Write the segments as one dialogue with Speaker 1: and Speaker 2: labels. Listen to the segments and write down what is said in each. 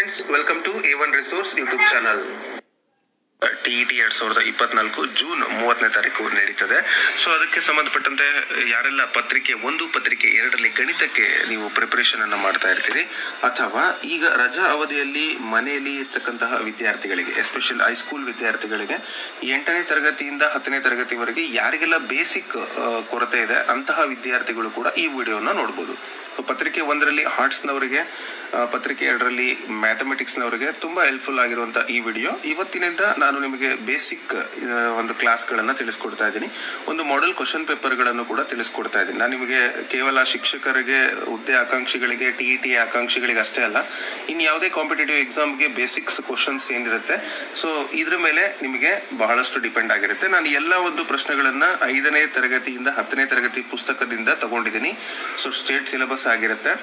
Speaker 1: friends, welcome to A1 Resource YouTube channel. T E T ಎರಡ್ ಸಾವಿರದ ಇಪ್ಪತ್ನಾಲ್ಕು June ಮೂವತ್ತನೇ ತಾರೀಕು ನಡೀತದೆ. ಸೊ ಅದಕ್ಕೆ ಸಂಬಂಧಪಟ್ಟಂತೆ, ಯಾರೆಲ್ಲ ಪತ್ರಿಕೆ ಒಂದು, ಪತ್ರಿಕೆ ಎರಡರಲ್ಲಿ ಗಣಿತಕ್ಕೆ ನೀವು ಪ್ರಿಪರೇಷನ್ ಅನ್ನು ಮಾಡ್ತಾ ಇರ್ತೀರಿ, ಅಥವಾ ಈಗ ರಜಾ ಅವಧಿಯಲ್ಲಿ ಮನೆಯಲ್ಲಿ ಇರ್ತಕ್ಕಂತಹ ವಿದ್ಯಾರ್ಥಿಗಳಿಗೆ ಎಸ್ಪೆಷಲ್ ಹೈಸ್ಕೂಲ್ ವಿದ್ಯಾರ್ಥಿಗಳಿಗೆ, ಎಂಟನೇ ತರಗತಿಯಿಂದ ಹತ್ತನೇ ತರಗತಿವರೆಗೆ ಯಾರಿಗೆಲ್ಲ ಬೇಸಿಕ್ ಕೊರತೆ ಇದೆ, ಅಂತಹ ವಿದ್ಯಾರ್ಥಿಗಳು ಕೂಡ ಈ ವಿಡಿಯೋನ ನೋಡ್ಬೋದು. ಪತ್ರಿಕೆ ಒಂದರಲ್ಲಿ ಆರ್ಟ್ಸ್ನವರಿಗೆ ಪತ್ರಿಕೆ ಎರಡರಲ್ಲಿ ಮ್ಯಾಥಮೆಟಿಕ್ಸ್ನವರಿಗೆ ತುಂಬ ಹೆಲ್ಪ್ಫುಲ್ ಆಗಿರುವಂಥ ಈ ವಿಡಿಯೋ. ಇವತ್ತಿನಿಂದ ನಾನು ನಿಮಗೆ ಬೇಸಿಕ್ ಒಂದು ಕ್ಲಾಸ್ಗಳನ್ನು ತಿಳಿಸ್ಕೊಡ್ತಾ ಇದ್ದೀನಿ. ಒಂದು ಮಾಡೆಲ್ ಕ್ವಶನ್ ಪೇಪರ್ಗಳನ್ನು ಕೂಡ ತಿಳಿಸ್ಕೊಡ್ತಾ ಇದ್ದೀನಿ. ನಾನು ನಿಮಗೆ ಕೇವಲ ಶಿಕ್ಷಕರಿಗೆ, ಹುದ್ದೆ ಆಕಾಂಕ್ಷಿಗಳಿಗೆ ಟಿ ಇ ಟಿ ಆಕಾಂಕ್ಷಿಗಳಿಗೆ ಅಷ್ಟೇ ಅಲ್ಲ ಇನ್ನು ಯಾವುದೇ ಕಾಂಪಿಟೇಟಿವ್ ಎಕ್ಸಾಮ್ಗೆ ಬೇಸಿಕ್ಸ್ ಕ್ವಶನ್ಸ್ ಏನಿರುತ್ತೆ ಸೊ ಇದ್ರ ಮೇಲೆ ನಿಮಗೆ ಬಹಳಷ್ಟು ಡಿಪೆಂಡ್ ಆಗಿರುತ್ತೆ. ನಾನು ಎಲ್ಲ ಒಂದು ಪ್ರಶ್ನೆಗಳನ್ನು ಐದನೇ ತರಗತಿಯಿಂದ ಹತ್ತನೇ ತರಗತಿ ಪುಸ್ತಕದಿಂದ ತಗೊಂಡಿದ್ದೀನಿ. ಸೊ ಸ್ಟೇಟ್ ಸಿಲೆಬಸ್ ಆಗಿರುತ್ತೆ.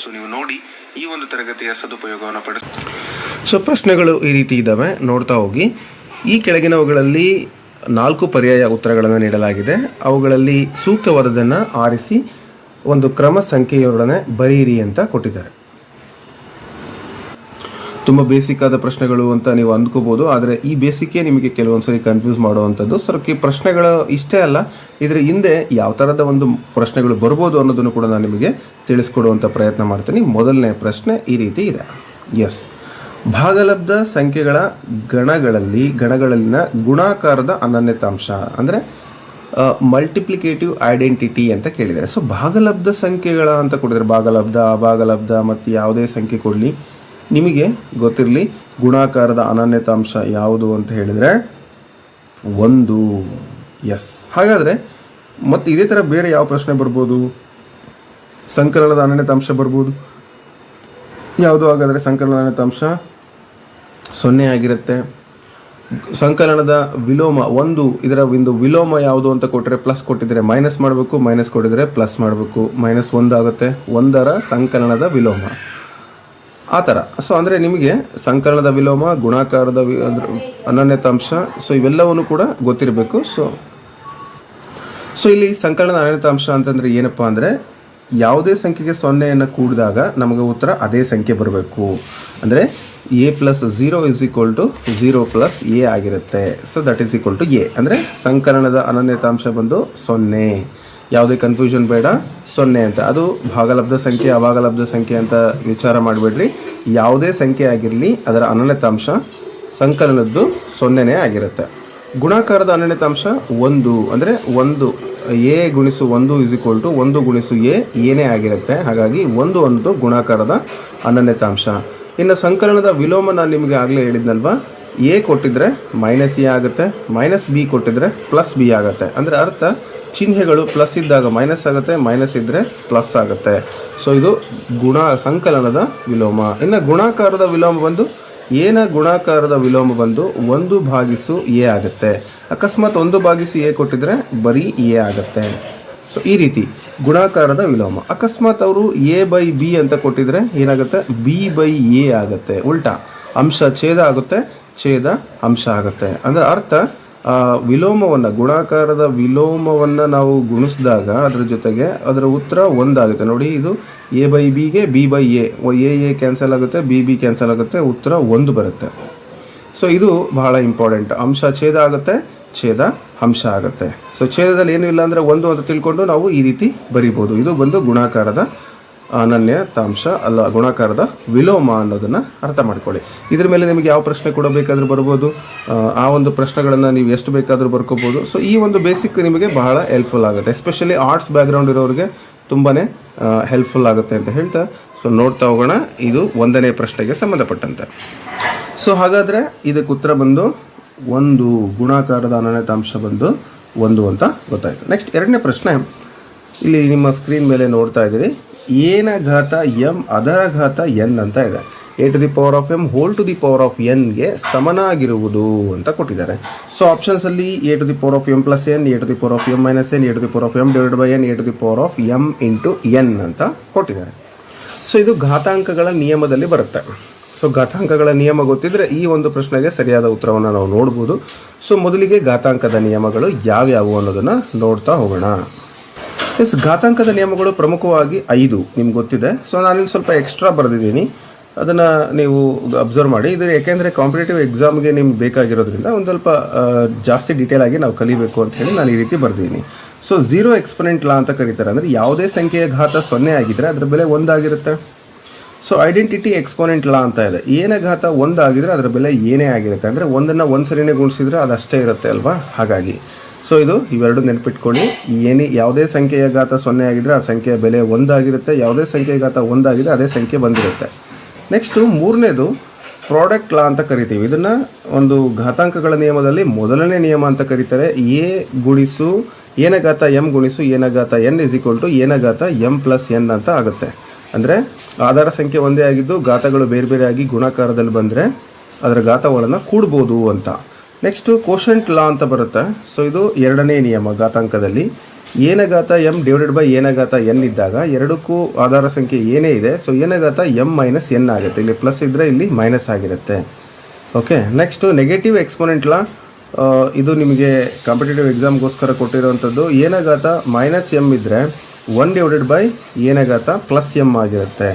Speaker 1: ಸೊ ನೀವು ನೋಡಿ ಈ ಒಂದು ತರಗತಿಯ ಸದುಪಯೋಗವನ್ನು ಪಡಿಸ್
Speaker 2: ಸೊ ಪ್ರಶ್ನೆಗಳು ಈ ರೀತಿ ಇದ್ದಾವೆ ನೋಡ್ತಾ ಹೋಗಿ. ಈ ಕೆಳಗಿನವುಗಳಲ್ಲಿ ನಾಲ್ಕು ಪರ್ಯಾಯ ಉತ್ತರಗಳನ್ನು ನೀಡಲಾಗಿದೆ. ಅವುಗಳಲ್ಲಿ ಸೂಕ್ತವಾದದನ್ನು ಆರಿಸಿ ಒಂದು ಕ್ರಮ ಸಂಖ್ಯೆಯೊಡನೆ ಬರೆಯಿರಿ ಅಂತ ಕೊಟ್ಟಿದ್ದಾರೆ. ತುಂಬ ಬೇಸಿಕ್ ಆದ ಪ್ರಶ್ನೆಗಳು ಅಂತ ನೀವು ಅಂದ್ಕೋಬೋದು, ಆದರೆ ಈ ಬೇಸಿಕ್ಕೇ ನಿಮಗೆ ಕೆಲವೊಂದ್ಸರಿ ಕನ್ಫ್ಯೂಸ್ ಮಾಡುವಂಥದ್ದು. ಸರ್ ಈ ಪ್ರಶ್ನೆಗಳು ಇಷ್ಟೇ ಅಲ್ಲ, ಇದರ ಹಿಂದೆ ಯಾವ ಥರದ ಒಂದು ಪ್ರಶ್ನೆಗಳು ಬರ್ಬೋದು ಅನ್ನೋದನ್ನು ಕೂಡ ನಾನು ನಿಮಗೆ ತಿಳಿಸ್ಕೊಡುವಂಥ ಪ್ರಯತ್ನ ಮಾಡ್ತೀನಿ. ಮೊದಲನೇ ಪ್ರಶ್ನೆ ಈ ರೀತಿ ಇದೆ. ಎಸ್ ಭಾಗಲಬ್ಧ ಸಂಖ್ಯೆಗಳ ಗಣಗಳಲ್ಲಿ, ಗಣಗಳಲ್ಲಿನ ಗುಣಾಕಾರದ ಅನನ್ಯತಾಂಶ, ಅಂದರೆ ಮಲ್ಟಿಪ್ಲಿಕೇಟಿವ್ ಐಡೆಂಟಿಟಿ ಅಂತ ಕೇಳಿದ್ದಾರೆ. ಸೊ ಭಾಗಲಬ್ಧ ಸಂಖ್ಯೆಗಳ ಅಂತ ಕೊಟ್ಟಿದ್ದಾರೆ ಭಾಗಲಬ್ಧ, ಅಭಾಗಲಬ್ಧ, ಮತ್ತು ಯಾವುದೇ ಸಂಖ್ಯೆ ಕೊಡಲಿ. ನಿಮಗೆ ಗೊತ್ತಿರಲಿ, ಗುಣಾಕಾರದ ಅನನ್ಯತಾಂಶ ಯಾವುದು ಅಂತ ಹೇಳಿದರೆ, ಒಂದು ಎಸ್ ಹಾಗಾದರೆ, ಮತ್ತು ಇದೇ ಥರ ಬೇರೆ ಯಾವ ಪ್ರಶ್ನೆ ಬರ್ಬೋದು? ಸಂಕಲನದ ಅನನ್ಯತಾಂಶ ಬರ್ಬೋದು? ಯಾವುದು ಹಾಗಾದರೆ ಸಂಕಲನದ ಅಂಶ? ಸೊನ್ನೆ ಆಗಿರುತ್ತೆ. ಸಂಕಲನದ ವಿಲೋಮ, ಒಂದು ಇದರ ಒಂದು ವಿಲೋಮ ಯಾವುದು ಅಂತ ಕೊಟ್ಟರೆ ಪ್ಲಸ್ ಕೊಟ್ಟಿದ್ರೆ ಮೈನಸ್ ಮಾಡಬೇಕು ಮೈನಸ್ ಕೊಟ್ಟಿದ್ರೆ ಪ್ಲಸ್ ಮಾಡಬೇಕು. ಮೈನಸ್ ಒಂದು ಆಗುತ್ತೆ. ಒಂದರ ಸಂಕಲನದ ವಿಲೋಮ. ಆ ಥರ. ಸೊ ಅಂದರೆ ನಿಮಗೆ ಸಂಕಲನದ ವಿಲೋಮ, ಗುಣಾಕಾರದ ವಿ ಅಂದ್ರೆ ಅನನ್ಯತಾಂಶ ಸೊ ಇವೆಲ್ಲವನ್ನು ಕೂಡ ಗೊತ್ತಿರಬೇಕು. ಸೊ ಸೊ ಇಲ್ಲಿ ಸಂಕಲನದ ಅನನ್ಯತಾಂಶ ಅಂತಂದರೆ ಏನಪ್ಪ ಅಂದರೆ ಯಾವುದೇ ಸಂಖ್ಯೆಗೆ ಸೊನ್ನೆಯನ್ನು ಕೂಡಿದಾಗ ನಮಗೆ ಉತ್ತರ ಅದೇ ಸಂಖ್ಯೆ ಬರಬೇಕು. ಅಂದರೆ a plus zero is equal to zero plus a ಆಗಿರುತ್ತೆ. So that is equal to a ಅಂದರೆ ಸಂಕಲನದ ಅನನ್ಯತಾಂಶ ಬಂದು ಸೊನ್ನೆ. ಯಾವುದೇ ಕನ್ಫ್ಯೂಷನ್ ಬೇಡ, ಸೊನ್ನೆ ಅಂತ. ಅದು ಭಾಗಲಬ್ಧ ಸಂಖ್ಯೆ, ಅಭಾಗಲಬ್ಧ ಸಂಖ್ಯೆ ಅಂತ ವಿಚಾರ ಮಾಡಬೇಡ್ರಿ. ಯಾವುದೇ ಸಂಖ್ಯೆ ಆಗಿರಲಿ, ಅದರ ಅನನ್ಯತಾಂಶ ಸಂಕಲನದ್ದು ಸೊನ್ನೆನೇ ಆಗಿರುತ್ತೆ. ಗುಣಾಕಾರದ ಅನನ್ಯತಾಂಶ ಒಂದು, ಅಂದರೆ ಒಂದು, ಎ ಗುಣಿಸು ಒಂದು ಇಸ್ ಈಕ್ವಲ್ ಟು ಒಂದು ಗುಣಿಸು ಎ, ಏನೇ ಆಗಿರುತ್ತೆ. ಹಾಗಾಗಿ ಒಂದು ಅನ್ನೋದು ಗುಣಾಕಾರದ ಅನನ್ಯತಾಂಶ. ಇನ್ನು ಸಂಕಲನದ ವಿಲೋಮ ನಾನು ನಿಮಗೆ ಆಗಲೇ ಹೇಳಿದ್ನಲ್ವಾ? ಎ ಕೊಟ್ಟಿದ್ರೆ ಮೈನಸ್ ಎ ಆಗುತ್ತೆ ಮೈನಸ್ ಬಿ ಕೊಟ್ಟಿದ್ರೆ ಪ್ಲಸ್ ಬಿ ಆಗುತ್ತೆ. ಅಂದರೆ ಅರ್ಥ, ಚಿಹ್ನೆಗಳು ಪ್ಲಸ್ ಇದ್ದಾಗ ಮೈನಸ್ ಆಗುತ್ತೆ ಮೈನಸ್ ಇದ್ದರೆ ಪ್ಲಸ್ ಆಗುತ್ತೆ. ಸೊ ಇದು ಗುಣ, ಸಂಕಲನದ ವಿಲೋಮ. ಇನ್ನು ಗುಣಾಕಾರದ ವಿಲೋಮ ಬಂದು ಏನ ಗುಣಾಕಾರದ ವಿಲೋಮ ಬಂದು ಒಂದು ಭಾಗಿಸು ಎ ಆಗುತ್ತೆ. ಅಕಸ್ಮಾತ್ ಒಂದು ಭಾಗಿಸು ಎ ಕೊಟ್ಟಿದ್ರೆ ಬರೀ ಎ ಆಗುತ್ತೆ. ಸೊ ಈ ರೀತಿ ಗುಣಾಕಾರದ ವಿಲೋಮ. ಅಕಸ್ಮಾತ್ ಅವರು ಎ ಬೈ ಬಿ ಅಂತ ಕೊಟ್ಟಿದ್ರೆ ಏನಾಗುತ್ತೆ? ಬಿ ಬೈ ಎ ಆಗುತ್ತೆ. ಉಲ್ಟಾ, ಅಂಶ ಛೇದ ಆಗುತ್ತೆ, ಛೇದ ಅಂಶ ಆಗುತ್ತೆ. ಅಂದರೆ ಅರ್ಥ ಆ, ವಿಲೋಮವನ್ನು, ಗುಣಾಕಾರದ ವಿಲೋಮವನ್ನು ನಾವು ಗುಣಿಸಿದಾಗ ಅದರ ಜೊತೆಗೆ ಅದರ ಉತ್ತರ ಒಂದಾಗುತ್ತೆ. ನೋಡಿ, ಇದು ಎ ಬೈ ಬಿಗೆ b by a a a cancel ಆಗುತ್ತೆ ಬಿ ಬಿ ಕ್ಯಾನ್ಸಲ್ ಆಗುತ್ತೆ, ಉತ್ತರ ಒಂದು ಬರುತ್ತೆ. ಸೊ ಇದು ಬಹಳ ಇಂಪಾರ್ಟೆಂಟ್ ಅಂಶ ಛೇದ ಆಗುತ್ತೆ, ಛೇದ ಅಂಶ ಆಗುತ್ತೆ. ಸೊ ಛೇದದಲ್ಲಿ ಏನೂ ಇಲ್ಲ ಅಂದರೆ ಒಂದು ಅಂತ ತಿಳ್ಕೊಂಡು ನಾವು ಈ ರೀತಿ ಬರಿಬೋದು. ಇದು ಬಂದು ಗುಣಾಕಾರದ ಅನನ್ಯತಾಂಶ ಅಲ್ಲ ಗುಣಾಕಾರದ ವಿಲೋಮ ಅನ್ನೋದನ್ನು ಅರ್ಥ ಮಾಡ್ಕೊಳ್ಳಿ. ಇದ್ರ ಮೇಲೆ ನಿಮಗೆ ಯಾವ ಪ್ರಶ್ನೆ ಕೂಡ ಬೇಕಾದರೂ ಬರ್ಬೋದು. ಆ ಒಂದು ಪ್ರಶ್ನೆಗಳನ್ನು ನೀವು ಎಷ್ಟು ಬೇಕಾದರೂ ಬರ್ಕೋಬೋದು. ಸೊ ಈ ಒಂದು ಬೇಸಿಕ್ ನಿಮಗೆ ಬಹಳ ಹೆಲ್ಪ್ಫುಲ್ ಆಗುತ್ತೆ. ಎಸ್ಪೆಷಲಿ ಆರ್ಟ್ಸ್ ಬ್ಯಾಕ್ಗ್ರೌಂಡ್ ಇರೋರಿಗೆ ತುಂಬಾ ಹೆಲ್ಪ್ಫುಲ್ ಆಗುತ್ತೆ ಅಂತ ಹೇಳ್ತಾ ಸೊ ನೋಡ್ತಾ ಹೋಗೋಣ. ಇದು ಒಂದನೇ ಪ್ರಶ್ನೆಗೆ ಸಂಬಂಧಪಟ್ಟಂತೆ. ಸೊ ಹಾಗಾದರೆ ಇದಕ್ಕೆ ಉತ್ತರ ಬಂದು ಒಂದು ಗುಣಾಕಾರದ ಅನನ್ಯತಾಂಶ ಬಂದು ಒಂದು ಅಂತ ಗೊತ್ತಾಯಿತು. ನೆಕ್ಸ್ಟ್ ಎರಡನೇ ಪ್ರಶ್ನೆ. ಇಲ್ಲಿ ನಿಮ್ಮ ಸ್ಕ್ರೀನ್ ಮೇಲೆ ನೋಡ್ತಾ ಇದ್ದೀರಿ. ಏನ ಘಾತ ಎಂ ಅದರ ಘಾತ ಎನ್ ಅಂತ ಇದೆ. A to the power of m whole to the power of ಎನ್ಗೆ ಸಮನಾಗಿರುವುದು ಅಂತ ಕೊಟ್ಟಿದ್ದಾರೆ. So ಆಪ್ಷನ್ಸಲ್ಲಿ a to the power of m plus n, a to the power of m minus n, a to the power of m divide by n, a to the power of m into n ಅಂತ ಕೊಟ್ಟಿದ್ದಾರೆ. So ಇದು ಘಾತಾಂಕಗಳ ನಿಯಮದಲ್ಲಿ ಬರುತ್ತೆ. So ಘಾತಾಂಕಗಳ ನಿಯಮ ಗೊತ್ತಿದ್ರೆ ಈ ಒಂದು ಪ್ರಶ್ನೆಗೆ ಸರಿಯಾದ ಉತ್ತರವನ್ನು ನಾವು ನೋಡ್ಬೋದು. ಸೊ ಮೊದಲಿಗೆ ಘಾತಾಂಕದ ನಿಯಮಗಳು ಯಾವ್ಯಾವು ಅನ್ನೋದನ್ನು ನೋಡ್ತಾ ಹೋಗೋಣ. ಎಸ್ ಘಾತಾಂಕದ ನಿಯಮಗಳು ಪ್ರಮುಖವಾಗಿ ಐದು, ನಿಮ್ಗೆ ಗೊತ್ತಿದೆ. ಸೊ ನಾನಿಲ್ಲಿ ಸ್ವಲ್ಪ ಎಕ್ಸ್ಟ್ರಾ ಬರೆದಿದ್ದೀನಿ. ಅದನ್ನು ನೀವು ಅಬ್ಸರ್ವ್ ಮಾಡಿ. ಇದು ಏಕೆಂದರೆ ಕಾಂಪಿಟೇಟಿವ್ ಎಕ್ಸಾಮ್ಗೆ ನಿಮ್ಗೆ ಬೇಕಾಗಿರೋದ್ರಿಂದ ಒಂದು ಸ್ವಲ್ಪ ಜಾಸ್ತಿ ಡೀಟೇಲ್ ಆಗಿ ನಾವು ಕಲಿಬೇಕು ಅಂತ ಹೇಳಿ ನಾನು ಈ ರೀತಿ ಬರ್ದಿದ್ದೀನಿ. ಸೊ ಝೀರೋ ಎಕ್ಸ್ಪನೆಂಟ್ ಲಾ ಅಂತ ಕರೀತಾರೆ. ಅಂದರೆ ಯಾವುದೇ ಸಂಖ್ಯೆಯ ಘಾತ ಸೊನ್ನೆ ಆಗಿದ್ರೆ ಅದರ ಬೆಲೆ ಒಂದಾಗಿರುತ್ತೆ ಸೊ ಐಡೆಂಟಿಟಿ ಎಕ್ಸ್ಪೋನೆಂಟ್ ಲಾ ಅಂತ ಇದೆ. ಏನೇ ಘಾತ ಒಂದಾಗಿದ್ರೆ ಅದರ ಬೆಲೆ ಏನೇ ಆಗಿರುತ್ತೆ. ಅಂದರೆ ಒಂದನ್ನು ಒಂದು ಸರಿನೇ ಗುಣಿಸಿದ್ರೆ ಅಷ್ಟೇ ಇರುತ್ತೆ ಅಲ್ವಾ? ಹಾಗಾಗಿ. ಸೊ ಇದು ಇವೆರಡು ನೆನಪಿಟ್ಕೊಳ್ಳಿ. ಏನೇ ಯಾವುದೇ ಸಂಖ್ಯೆಯ ಘಾತ ಸೊನ್ನೆ ಆಗಿದ್ರೆ ಆ ಸಂಖ್ಯೆಯ ಬೆಲೆ ಒಂದಾಗಿರುತ್ತೆ. ಯಾವುದೇ ಸಂಖ್ಯೆಯ ಘಾತ ಒಂದಾಗಿದೆ, ಅದೇ ಸಂಖ್ಯೆ ಬಂದಿರುತ್ತೆ. ನೆಕ್ಸ್ಟು ಮೂರನೇದು ಪ್ರಾಡಕ್ಟ್ ಲಾ ಅಂತ ಕರಿತೀವಿ. ಇದನ್ನು ಒಂದು ಘಾತಾಂಕಗಳ ನಿಯಮದಲ್ಲಿ ಮೊದಲನೇ ನಿಯಮ ಅಂತ ಕರೀತಾರೆ. ಎ ಗುಣಿಸು ಏನಘಾತ ಎಂ ಗುಣಿಸು ಏನಘಾತ ಎನ್ ಇಸ್ ಈಕ್ವಲ್ ಟು ಏನಘಾತ ಎಂ ಪ್ಲಸ್ ಎನ್ ಅಂತ ಆಗುತ್ತೆ. ಅಂದರೆ ಆಧಾರ ಸಂಖ್ಯೆ ಒಂದೇ ಆಗಿದ್ದು, ಘಾತಗಳು ಬೇರೆ ಬೇರೆ ಆಗಿ ಗುಣಾಕಾರದಲ್ಲಿ ಬಂದರೆ ಅದರ ಘಾತಗಳನ್ನು ಕೂಡ್ಬೋದು ಅಂತ. ನೆಕ್ಸ್ಟು ಕೋಶಂಟ್ ಲಾ ಅಂತ ಬರುತ್ತೆ. ಸೊ ಇದು ಎರಡನೇ ನಿಯಮ ಘಾತಾಂಕದಲ್ಲಿ. ಏನಘಾತ ಎಂ ಡಿವೈಡೆಡ್ ಬೈ ಏನಘಾತ ಎನ್ ಇದ್ದಾಗ ಎರಡಕ್ಕೂ ಆಧಾರ ಸಂಖ್ಯೆ ಏನೇ ಇದೆ ಸೊ ಏನಘಾತ ಎಂ ಮೈನಸ್ ಎನ್ ಆಗುತ್ತೆ. ಇಲ್ಲಿ ಪ್ಲಸ್ ಇದ್ದರೆ ಇಲ್ಲಿ ಮೈನಸ್ ಆಗಿರುತ್ತೆ. Okay next negative exponent law ಇದು ನಿಮಗೆ ಕಾಂಪಿಟೇಟಿವ್ ಎಕ್ಸಾಮ್ಗೋಸ್ಕರ ಕೊಟ್ಟಿರುವಂಥದ್ದು. ಏನಘಾತ ಮೈನಸ್ ಎಂ ಇದ್ದರೆ ಒನ್ ಡಿವೈಡೆಡ್ ಬೈ ಏನಘಾತ ಪ್ಲಸ್ ಎಂ ಆಗಿರುತ್ತೆ.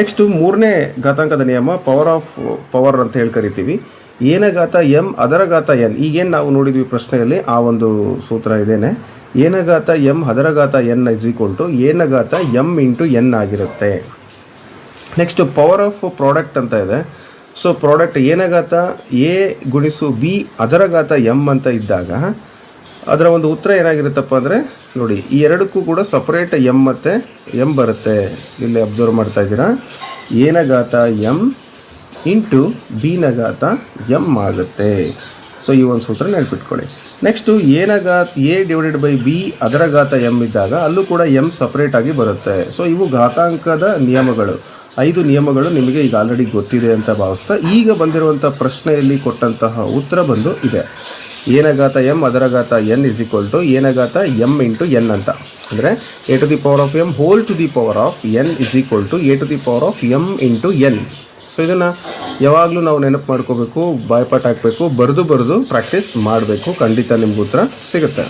Speaker 2: ನೆಕ್ಸ್ಟು ಮೂರನೇ ಘಾತಾಂಕದ ನಿಯಮ ಪವರ್ ಆಫ್ ಪವರ್ ಅಂತ ಹೇಳಿ ಕರಿತೀವಿ. ಏನಘಾತ ಎಂ ಅದರ ಘಾತ ಎನ್. ಈಗೇನು ನಾವು ನೋಡಿದ್ವಿ ಪ್ರಶ್ನೆಯಲ್ಲಿ, ಆ ಒಂದು ಸೂತ್ರ ಇದೇನೆ. ಏನಘಾತ ಎಂ ಅದರ ಘಾತ ಎನ್ ಇಸ್ ಈಕ್ವಲ್ ಟು ಏನಘಾತ ಎಂ ಇಂಟು ಎನ್ ಆಗಿರುತ್ತೆ. ನೆಕ್ಸ್ಟ್ ಪವರ್ ಆಫ್ ಪ್ರಾಡಕ್ಟ್ ಅಂತ ಇದೆ. ಸೊ ಪ್ರಾಡಕ್ಟ್ ಏನಘಾತ ಎ ಗುಣಿಸು ಬಿ ಅದರ ಘಾತ ಎಂ ಅಂತ ಇದ್ದಾಗ, ಅದರ ಒಂದು ಉತ್ತರ ಏನಾಗಿರುತ್ತಪ್ಪ ಅಂದರೆ, ನೋಡಿ, ಈ ಎರಡಕ್ಕೂ ಕೂಡ ಸಪ್ರೇಟ್ ಎಂ ಮತ್ತು ಎಂ ಬರುತ್ತೆ. ಇಲ್ಲಿ ಅಬ್ಸರ್ವ್ ಮಾಡ್ತಾ ಇದ್ದೀರಾ. ಏನಘಾತ ಎಂ ಇಂಟು ಬಿನ ಘಾತ ಎಂ ಆಗುತ್ತೆ. ಸೊ ಈ ಒಂದು ಸೂತ್ರ ನೆನಪಿಟ್ಕೊಳ್ಳಿ. ನೆಕ್ಸ್ಟು ಏನಘಾತ ಎ ಡಿವೈಡೆಡ್ ಬೈ ಬಿ ಅದರ ಘಾತ ಎಂ ಇದ್ದಾಗ ಅಲ್ಲೂ ಕೂಡ ಎಂ ಸಪ್ರೇಟಾಗಿ ಬರುತ್ತೆ. ಸೊ ಇವು ಘಾತಾಂಕದ ನಿಯಮಗಳು. ಐದು ನಿಯಮಗಳು ನಿಮಗೆ ಈಗ ಆಲ್ರೆಡಿ ಗೊತ್ತಿದೆ ಅಂತ ಭಾವಿಸ್ತಾ ಈಗ ಬಂದಿರುವಂಥ ಪ್ರಶ್ನೆಯಲ್ಲಿ ಕೊಟ್ಟಂತಹ ಉತ್ತರ ಬಂದು ಇದೆ. ಏನಘಾತ ಎಂ ಅದರ ಘಾತ ಎನ್ ಇಸ್ ಈಕ್ವಲ್ ಟು ಏನಘಾತ ಎಂ ಇಂಟು ಎನ್ ಅಂತ. ಅಂದರೆ a to the power of m whole to the power of n is equal to a to the power of m into n. So ಇದನ್ನು ಯಾವಾಗಲೂ ನಾವು ನೆನಪು ಮಾಡ್ಕೋಬೇಕು, ಬಾಯ್ಪಾಟ್ ಹಾಕಬೇಕು, ಬರೆದು ಬರೆದು ಪ್ರಾಕ್ಟೀಸ್ ಮಾಡಬೇಕು. ಖಂಡಿತ ನಿಮ್ಗೆ ಉತ್ತರ ಸಿಗುತ್ತೆ.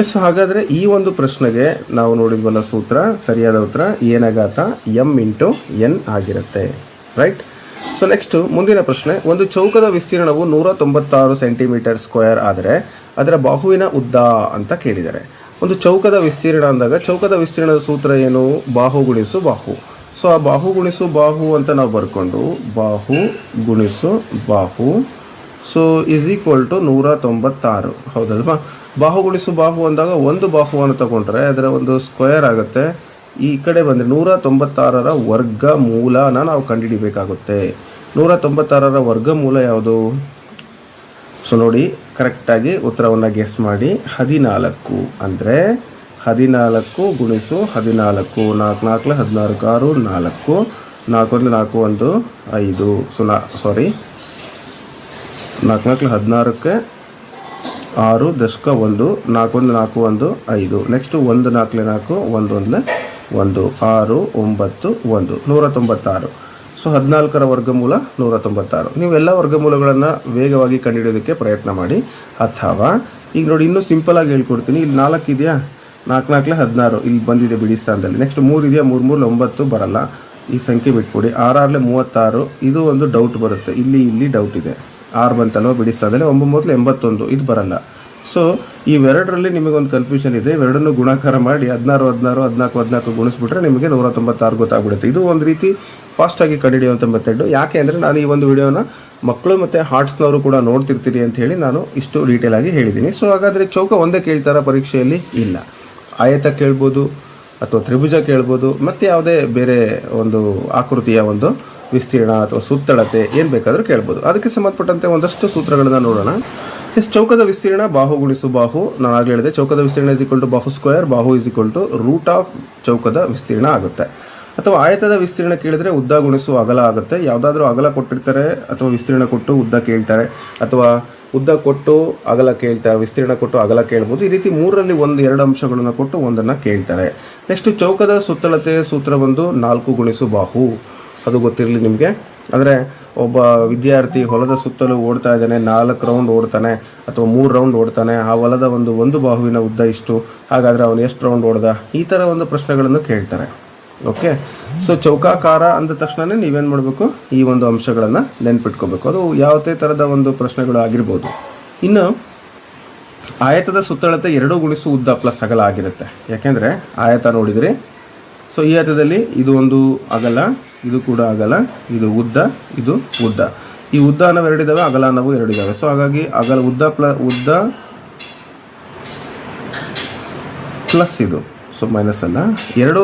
Speaker 2: ಎಸ್ ಹಾಗಾದರೆ ಈ ಒಂದು ಪ್ರಶ್ನೆಗೆ ನಾವು ನೋಡಿದ್ವಲ್ಲ ಸೂತ್ರ, ಸರಿಯಾದ ಉತ್ತರ, ಏನಾಗಾತ? ಎಂ ಇಂಟು ಎನ್ ಆಗಿರುತ್ತೆ. ರೈಟ್ ಸೊ ನೆಕ್ಸ್ಟು ಮುಂದಿನ ಪ್ರಶ್ನೆ, ಒಂದು ಚೌಕದ ವಿಸ್ತೀರ್ಣವು ನೂರ ತೊಂಬತ್ತಾರು ಸೆಂಟಿಮೀಟರ್ ಸ್ಕ್ವೇರ್ ಆದರೆ ಅದರ ಬಾಹುವಿನ ಉದ್ದ ಅಂತ ಕೇಳಿದ್ದಾರೆ. ಒಂದು ಚೌಕದ ವಿಸ್ತೀರ್ಣ ಅಂದಾಗ, ಚೌಕದ ವಿಸ್ತೀರ್ಣದ ಸೂತ್ರ ಏನು? ಬಾಹು ಗುಣಿಸು ಬಾಹು. ಸೊ ಆ ಬಾಹು ಗುಣಿಸು ಬಾಹು ಅಂತ ನಾವು ಬರ್ಕೊಂಡು ಬಾಹು ಗುಣಿಸು ಬಾಹು. ಸೊ ಈಸ್ ಈಕ್ವಲ್ ಟು ನೂರ ತೊಂಬತ್ತಾರು ಹೌದಲ್ವಾ? ಬಾಹು ಗುಣಿಸು ಬಾಹು ಅಂದಾಗ ಒಂದು ಬಾಹುವನ್ನು ತಗೊಂಡ್ರೆ ಅದರ ಒಂದು ಸ್ಕ್ವೇರ್ ಆಗುತ್ತೆ. ಈ ಕಡೆ ಬಂದರೆ ನೂರ ತೊಂಬತ್ತಾರರ ವರ್ಗ ಮೂಲನ ನಾವು ಕಂಡುಹಿಡಿಬೇಕಾಗುತ್ತೆ. ನೂರ ತೊಂಬತ್ತಾರರ ವರ್ಗ ಮೂಲ ಯಾವುದು? ಸೊ ನೋಡಿ ಕರೆಕ್ಟಾಗಿ ಉತ್ತರವನ್ನು ಗೆಸ್ ಮಾಡಿ. ಹದಿನಾಲ್ಕು ಅಂದರೆ ಹದಿನಾಲ್ಕು ಗುಣಿಸು ಹದಿನಾಲ್ಕು, ನಾಲ್ಕು ನಾಲ್ಕು ಹದಿನಾಲ್ಕು ಆರು, ನಾಲ್ಕು ನಾಲ್ಕೊಂದು ನಾಲ್ಕು, ಒಂದು, ಐದು ಸೊ ನಾ ಸಾರಿ ನಾಲ್ಕು ನಾಲ್ಕು, ಹದಿನಾರಕ್ಕೆ ಆರು ದಶಕ ಒಂದು ನಾಲ್ಕೊಂದು ನಾಲ್ಕು, ಒಂದು, ಐದು. ನೆಕ್ಸ್ಟು ಒಂದು, ನಾಲ್ಕಲೆ ನಾಲ್ಕು, ಒಂದು ಒಂದು. ಆರು, ಒಂಬತ್ತು, ಒಂದು. ನೂರ ತೊಂಬತ್ತಾರು ಸೊ ಹದಿನಾಲ್ಕರ ವರ್ಗಮೂಲ ನೂರ ತೊಂಬತ್ತಾರು ನೀವೆಲ್ಲ ವರ್ಗಮೂಲಗಳನ್ನು ವೇಗವಾಗಿ ಕಂಡುಹಿಡಿಯೋದಕ್ಕೆ ಪ್ರಯತ್ನ ಮಾಡಿ. ಅಥವಾ, ಈಗ ನೋಡಿ, ಇನ್ನೂ ಸಿಂಪಲ್ ಆಗಿ ಹೇಳ್ಕೊಡ್ತೀನಿ. ಇಲ್ಲಿ ನಾಲ್ಕು ಇದೆಯಾ? ನಾಲ್ಕು ನಾಲ್ಕಲೇ ಹದಿನಾರು ಇಲ್ಲಿ ಬಂದಿದೆ ಬಿಡಿ ಸ್ಥಾನದಲ್ಲಿ. ನೆಕ್ಸ್ಟ್ ಮೂರು ಇದೆಯಾ? ಮೂರು ಮೂರು ಒಂಬತ್ತು ಬರಲ್ಲ. ಈ ಸಂಖ್ಯೆ ಬಿಟ್ಬಿಡಿ. ಆರಾರಲೆ ಮೂವತ್ತಾರು, ಇದು ಒಂದು ಡೌಟ್ ಬರುತ್ತೆ. ಇಲ್ಲಿ ಇಲ್ಲಿ ಡೌಟ್ ಇದೆ. ಆರು ಬಂತಲ್ವ ಬಿಡಿ ಸ್ಥಾನದಲ್ಲಿ? ಒಂಬತ್ತು ಎಂಬತ್ತೊಂದು, ಇದು ಬರಲ್ಲ. ಸೊ ಇವೆರಡರಲ್ಲಿ ನಿಮಗೊಂದು ಕನ್ಫ್ಯೂಷನ್ ಇದೆ. ಇವೆರಡನ್ನು ಗುಣಾಕಾರ ಮಾಡಿ ಹದಿನಾರು ಹದಿನಾರು, ಹದಿನಾಲ್ಕು ಹದಿನಾಲ್ಕು ಗುಣಿಸ್ಬಿಟ್ರೆ ನಿಮಗೆ ನೂರ ತೊಂಬತ್ತಾರು ಗೊತ್ತಾಗ್ಬಿಡುತ್ತೆ. ಇದು ಒಂದು ರೀತಿ ಫಾಸ್ಟಾಗಿ ಕಂಡುಹಿಡಿಯುವಂಥ ಮೆಥಡ್ ಯಾಕೆ ಅಂದರೆ ನಾನು ಈ ಒಂದು ವಿಡಿಯೋನ ಮಕ್ಕಳು ಮತ್ತು ಹಾರ್ಟ್ಸ್ನವರು ಕೂಡ ನೋಡ್ತಿರ್ತೀರಿ ಅಂತ ಹೇಳಿ ನಾನು ಇಷ್ಟು ಡೀಟೇಲ್ ಆಗಿ ಹೇಳಿದ್ದೀನಿ. ಸೊ ಹಾಗಾದರೆ ಚೌಕ ಒಂದೇ ಕೇಳ್ತಾರ ಪರೀಕ್ಷೆಯಲ್ಲಿ? ಇಲ್ಲ. ಆಯತ ಕೇಳ್ಬೋದು ಅಥವಾ ತ್ರಿಭುಜ ಕೇಳ್ಬೋದು, ಮತ್ತು ಯಾವುದೇ ಬೇರೆ ಒಂದು ಆಕೃತಿಯ ಒಂದು ವಿಸ್ತೀರ್ಣ ಅಥವಾ ಸುತ್ತಳತೆ ಏನು ಬೇಕಾದರೂ ಕೇಳ್ಬೋದು. ಅದಕ್ಕೆ ಸಂಬಂಧಪಟ್ಟಂತೆ ಒಂದಷ್ಟು ಸೂತ್ರಗಳನ್ನು ನೋಡೋಣ. ಎಸ್, ಚೌಕದ ವಿಸ್ತೀರ್ಣ ಬಾಹು ಗುಣಿಸು ಬಾಹು. ನಾನು ಆಗಲೇ ಹೇಳಿದೆ, ಚೌಕದ ವಿಸ್ತೀರ್ಣ ಇಸ್ ಬಾಹು ಸ್ಕ್ವೇರ್ ಬಾಹು ಇಸ್ ರೂಟ್ ಆಫ್ ಚೌಕದ ವಿಸ್ತೀರ್ಣ ಆಗುತ್ತೆ. ಅಥವಾ ಆಯತದ ವಿಸ್ತೀರ್ಣ ಕೇಳಿದರೆ ಉದ್ದ ಗುಣಿಸು ಅಗಲ ಆಗುತ್ತೆ. ಯಾವುದಾದ್ರೂ ಅಗಲ ಕೊಟ್ಟಿರ್ತಾರೆ ಅಥವಾ ವಿಸ್ತೀರ್ಣ ಕೊಟ್ಟು ಉದ್ದ ಕೇಳ್ತಾರೆ. ಅಥವಾ ಉದ್ದ ಕೊಟ್ಟು ಅಗಲ ಕೇಳ್ತಾರೆ, ವಿಸ್ತೀರ್ಣ ಕೊಟ್ಟು ಅಗಲ ಕೇಳ್ಬೋದು. ಈ ರೀತಿ ಮೂರರಲ್ಲಿ ಒಂದು, ಎರಡು ಅಂಶಗಳನ್ನು ಕೊಟ್ಟು ಒಂದನ್ನು ಕೇಳ್ತಾರೆ. ನೆಕ್ಸ್ಟ್ ಚೌಕದ ಸುತ್ತಳತೆ ಸೂತ್ರ ಬಂದು ನಾಲ್ಕು ಗುಣಿಸು ಬಾಹು. ಅದು ಗೊತ್ತಿರಲಿ ನಿಮಗೆ? ಅಂದರೆ ಒಬ್ಬ ವಿದ್ಯಾರ್ಥಿ ಹೊಲದ ಸುತ್ತಲೂ ಓಡ್ತಾ ಇದ್ದಾನೆ, ನಾಲ್ಕು ರೌಂಡ್ ಓಡ್ತಾನೆ ಅಥವಾ ಮೂರು ರೌಂಡ್ ಓಡ್ತಾನೆ. ಆ ಹೊಲದ ಒಂದು ಒಂದು ಬಾಹುವಿನ ಉದ್ದ ಇಷ್ಟು. ಹಾಗಾದರೆ ಅವನು ಎಷ್ಟು ರೌಂಡ್ ಓಡ್ದ? ಈ ಥರ ಒಂದು ಪ್ರಶ್ನೆಗಳನ್ನು ಕೇಳ್ತಾರೆ. ಓಕೆ ಸೊ ಚೌಕಾಕಾರ ಅಂದ ತಕ್ಷಣನೇ ನೀವೇನು ಮಾಡಬೇಕು? ಈ ಒಂದು ಅಂಶಗಳನ್ನು ನೆನ್ಪಿಟ್ಕೋಬೇಕು. ಅದು ಯಾವುದೇ ಥರದ ಒಂದು ಪ್ರಶ್ನೆಗಳು ಆಗಿರ್ಬೋದು. ಇನ್ನು, ಆಯತದ ಸುತ್ತಳತೆ ಎರಡು ಗುಣಿಸು ಉದ್ದ ಪ್ಲಸ್ ಅಗಲ ಆಗಿರುತ್ತೆ. ಯಾಕೆಂದರೆ, ಆಯತ ನೋಡಿದರೆ ಸೊ ಈ ಆಯತದಲ್ಲಿ ಇದು ಒಂದು ಅಗಲ, ಇದು ಕೂಡ ಅಗಲ, ಇದು ಉದ್ದ ಇದು ಉದ್ದ. ಈ ಉದ್ದ ಅನ್ನೋ ಎರಡಿದ್ದಾವೆ ಅಗಲ ಅನ್ನೋವು ಎರಡಿದ್ದಾವೆ ಸೊ ಹಾಗಾಗಿ ಅಗಲ ಉದ್ದ ಪ್ಲ, ಉದ್ದ ಪ್ಲಸ್ ಇದು. ಸೊ ಮೈನಸ್ ಅಲ್ಲ ಎರಡು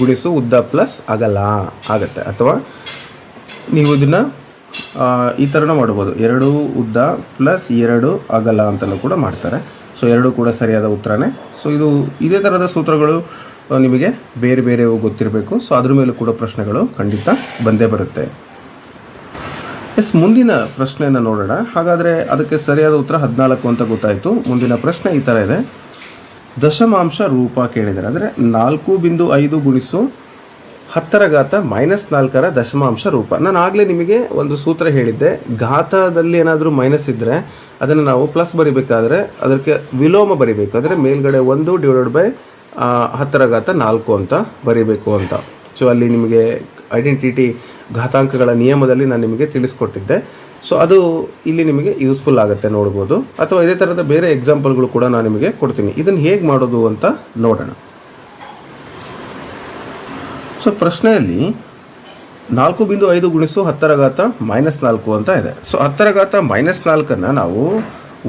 Speaker 2: ಗುಡಿಸು ಉದ್ದ ಪ್ಲಸ್ ಅಗಲ ಆಗತ್ತೆ. ಅಥವಾ ನೀವು ಇದನ್ನು ಈ ಥರನೂ ಮಾಡ್ಬೋದು. ಎರಡು ಉದ್ದ ಪ್ಲಸ್ ಎರಡು ಅಗಲ ಅಂತಲೂ ಕೂಡ ಮಾಡ್ತಾರೆ. ಸೊ ಎರಡೂ ಕೂಡ ಸರಿಯಾದ ಉತ್ತರನೇ. ಸೊ ಇದು ಇದೇ ಥರದ ಸೂತ್ರಗಳು ನಿಮಗೆ ಬೇರೆ ಬೇರೆ ಗೊತ್ತಿರಬೇಕು. ಸೊ ಅದ್ರ ಮೇಲೂ ಕೂಡ ಪ್ರಶ್ನೆಗಳು ಖಂಡಿತ ಬಂದೇ ಬರುತ್ತೆ. ಎಸ್, ಮುಂದಿನ ಪ್ರಶ್ನೆಯನ್ನು ನೋಡೋಣ. ಹಾಗಾದರೆ ಅದಕ್ಕೆ ಸರಿಯಾದ ಉತ್ತರ ಹದಿನಾಲ್ಕು ಅಂತ ಗೊತ್ತಾಯಿತು. ಮುಂದಿನ ಪ್ರಶ್ನೆ ಈ ಥರ ಇದೆ. ದಶಮಾಂಶ ರೂಪ ಕೇಳಿದ್ದಾರೆ ಅಂದರೆ ನಾಲ್ಕು ಬಿಂದು ಐದು ಗುಣಿಸು ಹತ್ತರ ಘಾತ ಮೈನಸ್ ನಾಲ್ಕರ ದಶಮಾಂಶ ರೂಪ. ನಾನು ಆಗಲೇ ನಿಮಗೆ ಒಂದು ಸೂತ್ರ ಹೇಳಿದ್ದೆ. ಘಾತದಲ್ಲಿ ಏನಾದರೂ ಮೈನಸ್ ಇದ್ದರೆ ಅದನ್ನು ನಾವು ಪ್ಲಸ್ ಬರಿಬೇಕಾದ್ರೆ ಅದಕ್ಕೆ ವಿಲೋಮ ಬರಿಬೇಕು. ಅಂದರೆ ಮೇಲ್ಗಡೆ ಒಂದು ಡಿವೈಡೆಡ್ ಬೈ ಹತ್ತರ ಘಾತ ನಾಲ್ಕು ಅಂತ ಬರಿಬೇಕು ಅಂತ. ಸೊ ಅಲ್ಲಿ ನಿಮಗೆ ಐಡೆಂಟಿಟಿ ಘಾತಾಂಕಗಳ ನಿಯಮದಲ್ಲಿ ನಾನು ನಿಮಗೆ ತಿಳಿಸ್ಕೊಟ್ಟಿದ್ದೆ. ಸೊ ಅದು ಇಲ್ಲಿ ನಿಮಗೆ ಯೂಸ್ಫುಲ್ ಆಗುತ್ತೆ ನೋಡ್ಬೋದು. ಅಥವಾ ಇದೇ ಥರದ ಬೇರೆ ಎಕ್ಸಾಂಪಲ್ಗಳು ಕೂಡ ನಾನು ನಿಮಗೆ ಕೊಡ್ತೀನಿ. ಇದನ್ನು ಹೇಗೆ ಮಾಡೋದು ಅಂತ ನೋಡೋಣ. ಸೊ ಪ್ರಶ್ನೆಯಲ್ಲಿ ನಾಲ್ಕು ಬಿಂದು ಐದು ಗುಣಿಸು ಹತ್ತರ ಘಾತ ಮೈನಸ್ ನಾಲ್ಕು ಅಂತ ಇದೆ. ಸೊ ಹತ್ತರ ಘಾತ ಮೈನಸ್ ನಾಲ್ಕನ್ನು ನಾವು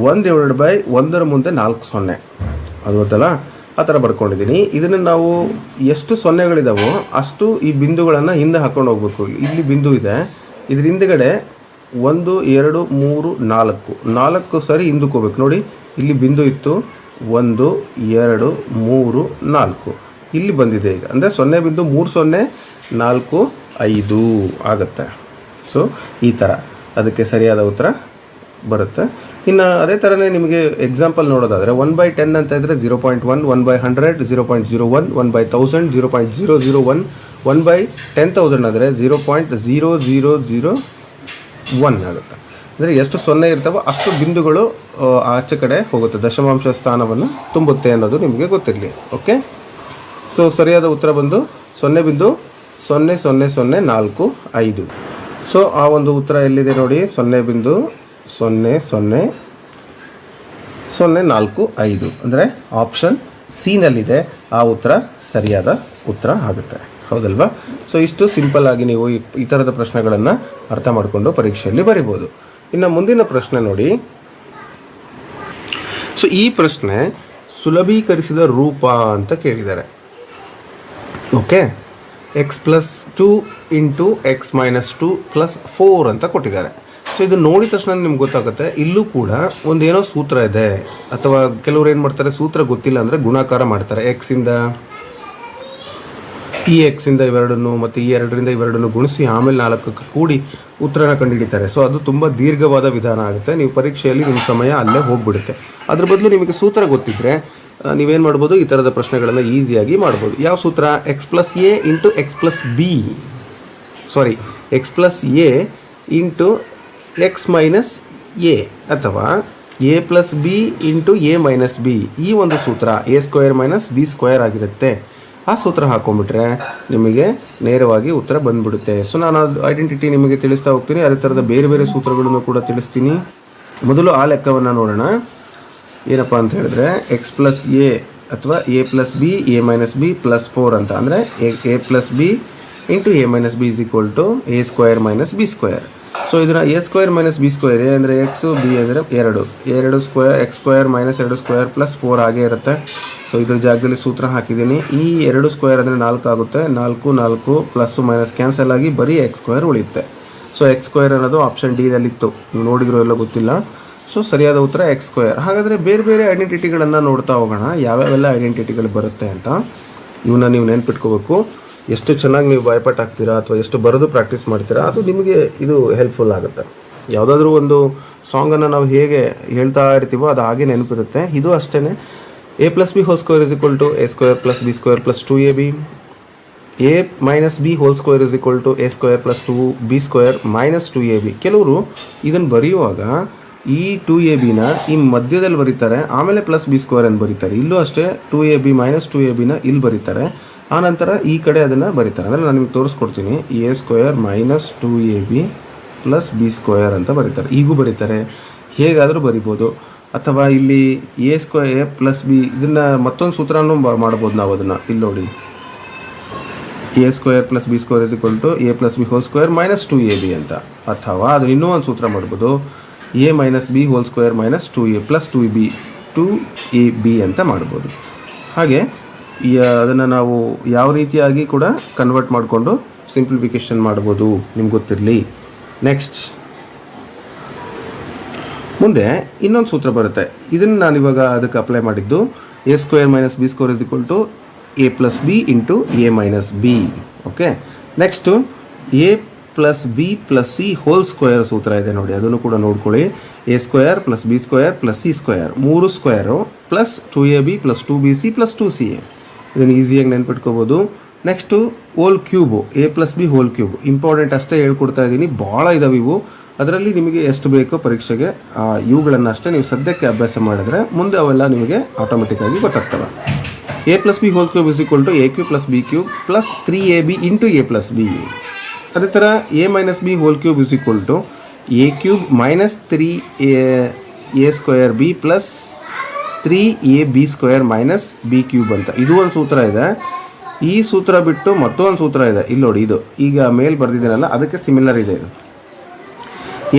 Speaker 2: ಒನ್ ಡಿವೈಡೆಡ್ ಬೈ ಒಂದರ ಮುಂದೆ ನಾಲ್ಕು ಸೊನ್ನೆ. ಅದು ಗೊತ್ತಲ್ಲ? ಆ ಥರ ಬರ್ಕೊಂಡಿದ್ದೀನಿ. ಇದನ್ನು ನಾವು ಎಷ್ಟು ಸೊನ್ನೆಗಳಿದಾವೋ ಅಷ್ಟು ಈ ಬಿಂದುಗಳನ್ನು ಹಿಂದೆ ಹಾಕ್ಕೊಂಡು ಹೋಗ್ಬೇಕು. ಇಲ್ಲಿ ಬಿಂದು ಇದೆ. ಇದ್ರ ಹಿಂದ್ಗಡೆ ಒಂದು, ಎರಡು, ಮೂರು, ನಾಲ್ಕು. ನಾಲ್ಕು ಸರಿ ಹಿಂದಕ್ಕೆ ಹೋಗ್ಬೇಕು ನೋಡಿ, ಇಲ್ಲಿ ಬಿಂದು ಇತ್ತು. ಒಂದು, ಎರಡು, ಮೂರು, ನಾಲ್ಕು. ಇಲ್ಲಿ ಬಂದಿದೆ ಈಗ. ಅಂದರೆ ಸೊನ್ನೆ ಬಿಂದು ಮೂರು, ಸೊನ್ನೆ, ನಾಲ್ಕು, ಐದು ಆಗುತ್ತೆ. ಸೊ ಈ ಥರ ಅದಕ್ಕೆ ಸರಿಯಾದ ಉತ್ತರ ಬರುತ್ತೆ. ಇನ್ನು ಅದೇ ಥರನೇ ನಿಮಗೆ ಎಕ್ಸಾಂಪಲ್ ನೋಡೋದಾದರೆ ಒನ್ ಬೈ ಟೆನ್ ಅಂತ ಇದ್ದರೆ zero point one one by hundred zero point zero one one by thousand zero point zero zero one one by ten thousand ಅಂದರೆ zero point zero zero zero one ಆಗುತ್ತೆ. ಅಂದರೆ ಎಷ್ಟು ಸೊನ್ನೆ ಇರ್ತಾವೋ ಅಷ್ಟು ಬಿಂದುಗಳು ಆಚೆ ಕಡೆ ಹೋಗುತ್ತೆ. ದಶಮಾಂಶ ಸ್ಥಾನವನ್ನು ತುಂಬುತ್ತೆ ಅನ್ನೋದು ನಿಮಗೆ ಗೊತ್ತಿರಲಿ. ಓಕೆ ಸೊ ಸರಿಯಾದ ಉತ್ತರ ಬಂದು ಸೊನ್ನೆ ಬಿಂದು ಸೊನ್ನೆ ಸೊನ್ನೆ ಸೊನ್ನೆ, ನಾಲ್ಕು, ಐದು. ಸೊ ಆ ಒಂದು ಉತ್ತರ ಎಲ್ಲಿದೆ ನೋಡಿ? ಸೊನ್ನೆ ಬಿಂದು ಸೊನ್ನೆ ಸೊನ್ನೆ ಸೊನ್ನೆ, ನಾಲ್ಕು, ಐದು. ಅಂದರೆ ಆಪ್ಷನ್ ಸಿನಲ್ಲಿದೆ ಆ ಉತ್ತರ ಸರಿಯಾದ ಉತ್ತರ ಆಗುತ್ತೆ. ಹೌದಲ್ವಾ? ಸೊ ಇಷ್ಟು ಸಿಂಪಲ್ ಆಗಿ ನೀವು ಈ ಥರದ ಪ್ರಶ್ನೆಗಳನ್ನು ಅರ್ಥ ಮಾಡಿಕೊಂಡು ಪರೀಕ್ಷೆಯಲ್ಲಿ ಬರಿಬೋದು. ಇನ್ನು ಮುಂದಿನ ಪ್ರಶ್ನೆ ನೋಡಿ. ಸೊ ಈ ಪ್ರಶ್ನೆ ಸುಲಭೀಕರಿಸಿದ ರೂಪ ಅಂತ ಕೇಳಿದ್ದಾರೆ. Okay x plus two into x minus two plus four ಅಂತ ಕೊಟ್ಟಿದ್ದಾರೆ. ಸೊ ಇದು ನೋಡಿದ ತಕ್ಷಣ ನಿಮ್ಗೆ ಗೊತ್ತಾಗುತ್ತೆ, ಇಲ್ಲೂ ಕೂಡ ಒಂದೇನೋ ಸೂತ್ರ ಇದೆ. ಅಥವಾ ಕೆಲವರು ಏನು ಮಾಡ್ತಾರೆ, ಸೂತ್ರ ಗೊತ್ತಿಲ್ಲ ಅಂದರೆ ಗುಣಾಕಾರ ಮಾಡ್ತಾರೆ. ಎಕ್ಸಿಂದ ಈ ಎಕ್ಸಿಂದ ಇವೆರಡನ್ನು ಮತ್ತು ಈ ಎರಡರಿಂದ ಇವೆರಡನ್ನು ಗುಣಿಸಿ ಆಮೇಲೆ ನಾಲ್ಕಕ್ಕೆ ಕೂಡಿ ಉತ್ತರನ ಕಂಡುಹಿಡಿತಾರೆ. ಸೊ ಅದು ತುಂಬ ದೀರ್ಘವಾದ ವಿಧಾನ ಆಗುತ್ತೆ. ನೀವು ಪರೀಕ್ಷೆಯಲ್ಲಿ ನಿಮ್ಮ ಸಮಯ ಅಲ್ಲೇ ಹೋಗ್ಬಿಡುತ್ತೆ. ಅದ್ರ ಬದಲು ನಿಮಗೆ ಸೂತ್ರ ಗೊತ್ತಿದ್ದರೆ ನೀವೇನು ಮಾಡ್ಬೋದು? ಈ ಥರದ ಪ್ರಶ್ನೆಗಳನ್ನು ಈಸಿಯಾಗಿ ಮಾಡ್ಬೋದು. ಯಾವ ಸೂತ್ರ? X plus a into x plus b sorry x plus a into x minus a ಅಥವಾ a plus b into a minus b ಈ ಒಂದು ಸೂತ್ರ a square minus b square ಆಗಿರುತ್ತೆ. ಆ ಸೂತ್ರ ಹಾಕೊಂಡ್ಬಿಟ್ರೆ ನಿಮಗೆ ನೇರವಾಗಿ ಉತ್ತರ ಬಂದ್ಬಿಡುತ್ತೆ. ಸೊ ನಾನು ಅದು ಐಡೆಂಟಿಟಿ ನಿಮಗೆ ತಿಳಿಸ್ತಾ ಹೋಗ್ತೀನಿ. ಅದೇ ಥರದ ಬೇರೆ ಬೇರೆ ಸೂತ್ರಗಳನ್ನು ಕೂಡ ತಿಳಿಸ್ತೀನಿ. ಮೊದಲು ಆ ಲೆಕ್ಕವನ್ನು ನೋಡೋಣ. ಏನಪ್ಪ ಅಂತ ಹೇಳಿದ್ರೆ ಎಕ್ಸ್ ಪ್ಲಸ್ ಎ ಅಥವಾ a plus b a minus b plus four ಅಂತ. ಅಂದರೆ a plus b into a minus b is equal to a square minus b square so ಇದನ್ನು a square minus b square a ಅಂದರೆ x B ಅಂದರೆ ಎರಡು. ಎರಡು square X square minus ಎರಡು square plus four ಆಗೇ ಇರುತ್ತೆ. So ಇದ್ರ ಜಾಗದಲ್ಲಿ ಸೂತ್ರ ಹಾಕಿದ್ದೀನಿ. ಈ ಎರಡು ಸ್ಕ್ವೇರ್ ಅಂದರೆ ನಾಲ್ಕು ಆಗುತ್ತೆ. ನಾಲ್ಕು ನಾಲ್ಕು ಪ್ಲಸ್ಸು ಮೈನಸ್ ಕ್ಯಾನ್ಸಲ್ ಆಗಿ ಬರೀ ಎಕ್ಸ್ ಸ್ಕ್ವೇರ್ ಉಳಿಯುತ್ತೆ. ಸೊ ಎಕ್ಸ್ ಸ್ಕ್ವೇರ್ ಅನ್ನೋದು ಆಪ್ಷನ್ ಡಿನಲ್ಲಿತ್ತು ನೀವು ನೋಡಿದ್ರು ಎಲ್ಲ ಗೊತ್ತಿಲ್ಲ. ಸೊ ಸರಿಯಾದ ಉತ್ತರ ಎಕ್ಸ್ ಸ್ಕ್ವೇರ್ ಹಾಗಾದರೆ ಬೇರೆ ಬೇರೆ ಐಡೆಂಟಿಟಿಗಳನ್ನು ನೋಡ್ತಾ ಹೋಗೋಣ. ಯಾವ್ಯಾವೆಲ್ಲ ಐಡೆಂಟಿಟಿಗಳು ಬರುತ್ತೆ ಅಂತ. ಇವನ್ನ ನೀವು ನೆನ್ಪಿಟ್ಕೋಬೇಕು. ಎಷ್ಟು ಚೆನ್ನಾಗಿ ನೀವು ಭಯಪಟ್ಟು ಆಗ್ತೀರಾ ಅಥವಾ ಎಷ್ಟು ಬರೆದು ಪ್ರಾಕ್ಟೀಸ್ ಮಾಡ್ತೀರಾ, ಅದು ನಿಮಗೆ ಇದು ಹೆಲ್ಪ್ಫುಲ್ ಆಗುತ್ತೆ. ಯಾವುದಾದ್ರೂ ಒಂದು ಸಾಂಗನ್ನು ನಾವು ಹೇಗೆ ಹೇಳ್ತಾ ಇರ್ತೀವೋ ಅದು ಹಾಗೆ ನೆನಪಿರುತ್ತೆ. ಇದು ಅಷ್ಟೇ a plus b whole square is equal to a square plus b square plus two a b a minus b whole square is equal to a square plus two b square minus two a b ಕೆಲವರು ಇದನ್ನು ಬರೆಯುವಾಗ ಈ to A ಬಿನ ಈ ಮಧ್ಯದಲ್ಲಿ ಬರೀತಾರೆ, ಆಮೇಲೆ plus B square ಅಂತ ಬರೀತಾರೆ. ಇಲ್ಲೂ ಅಷ್ಟೇ two a b minus two a ಬಿನ ಇಲ್ಲಿ ಬರೀತಾರೆ. ಆನಂತರ ಈ ಕಡೆ ಅದನ್ನು ಬರೀತಾರೆ. ಅಂದರೆ ನಾನು ನಿಮಗೆ ತೋರಿಸ್ಕೊಡ್ತೀನಿ. A square minus two a b plus b square ಅಂತ ಬರೀತಾರೆ. ಈಗೂ ಬರೀತಾರೆ. ಹೇಗಾದರೂ ಬರಿಬೋದು. ಅಥವಾ ಇಲ್ಲಿ a square a plus b ಇದನ್ನು ಮತ್ತೊಂದು ಸೂತ್ರನೂ ಮಾಡ್ಬೋದು ನಾವು ಅದನ್ನು. ಇಲ್ಲಿ ನೋಡಿ. A square plus b square is equal to a plus b whole square minus two a b ಅಂತ. ಅಥವಾ ಅದು ಇನ್ನೂ ಒಂದು ಸೂತ್ರ ಮಾಡ್ಬೋದು. A minus b whole square minus two a plus two b two a b ಅಂತ ಮಾಡ್ಬೋದು. ಹಾಗೆ ಅದನ್ನು ನಾವು ಯಾವ ರೀತಿಯಾಗಿ ಕೂಡ ಕನ್ವರ್ಟ್ ಮಾಡಿಕೊಂಡು ಸಿಂಪ್ಲಿಫಿಕೇಶನ್ ಮಾಡ್ಬೋದು. ನಿಮ್ಗೆ ಗೊತ್ತಿರಲಿ. ನೆಕ್ಸ್ಟ್ ಮುಂದೆ ಇನ್ನೊಂದು ಸೂತ್ರ ಬರುತ್ತೆ. ಇದನ್ನು ನಾನು ಇವಾಗ ಅದಕ್ಕೆ ಅಪ್ಲೈ ಮಾಡಿದ್ದು a square minus b square is equal to a plus b into a minus b okay next a plus b plus c whole square ಸೂತ್ರ ಇದೆ ನೋಡಿ, ಅದನ್ನು ಕೂಡ ನೋಡ್ಕೊಳ್ಳಿ. A square plus b square plus c square ಮೂರು square plus two a b plus two b c plus two c a ಇದನ್ನು ಈಸಿಯಾಗಿ ನೆನ್ಪಿಟ್ಕೋಬೋದು. Next whole cube a plus b whole cube important ಅಷ್ಟೇ ಹೇಳ್ಕೊಡ್ತಾ ಇದ್ದೀನಿ ಭಾಳ ಇದಾವೆ ಇವು. ಅದರಲ್ಲಿ ನಿಮಗೆ ಎಷ್ಟು ಬೇಕೋ ಪರೀಕ್ಷೆಗೆ ಇವುಗಳನ್ನು ಅಷ್ಟೇ ನೀವು ಸದ್ಯಕ್ಕೆ ಅಭ್ಯಾಸ ಮಾಡಿದ್ರೆ ಮುಂದೆ ಅವೆಲ್ಲ ನಿಮಗೆ ಆಟೋಮೆಟಿಕ್ಕಾಗಿ ಗೊತ್ತಾಗ್ತವೆ. A plus b whole cube is to a cube plus b cube plus three a b into a plus b ಅದೇ ಥರ a minus b whole cube is to a cube minus three a square b plus three a b square minus b cube ಅಂತ. ಇದು ಒಂದು ಸೂತ್ರ ಇದೆ. ಈ ಸೂತ್ರ ಬಿಟ್ಟು ಮತ್ತೊಂದು ಸೂತ್ರ ಇದೆ. ಇಲ್ಲಿ ನೋಡಿ ಇದು. ಈಗ ಮೇಲ್ ಬರೆದಿದ್ದೀನಲ್ಲ, ಅದಕ್ಕೆ ಸಿಮಿಲರ್ ಇದೆ ಇದು.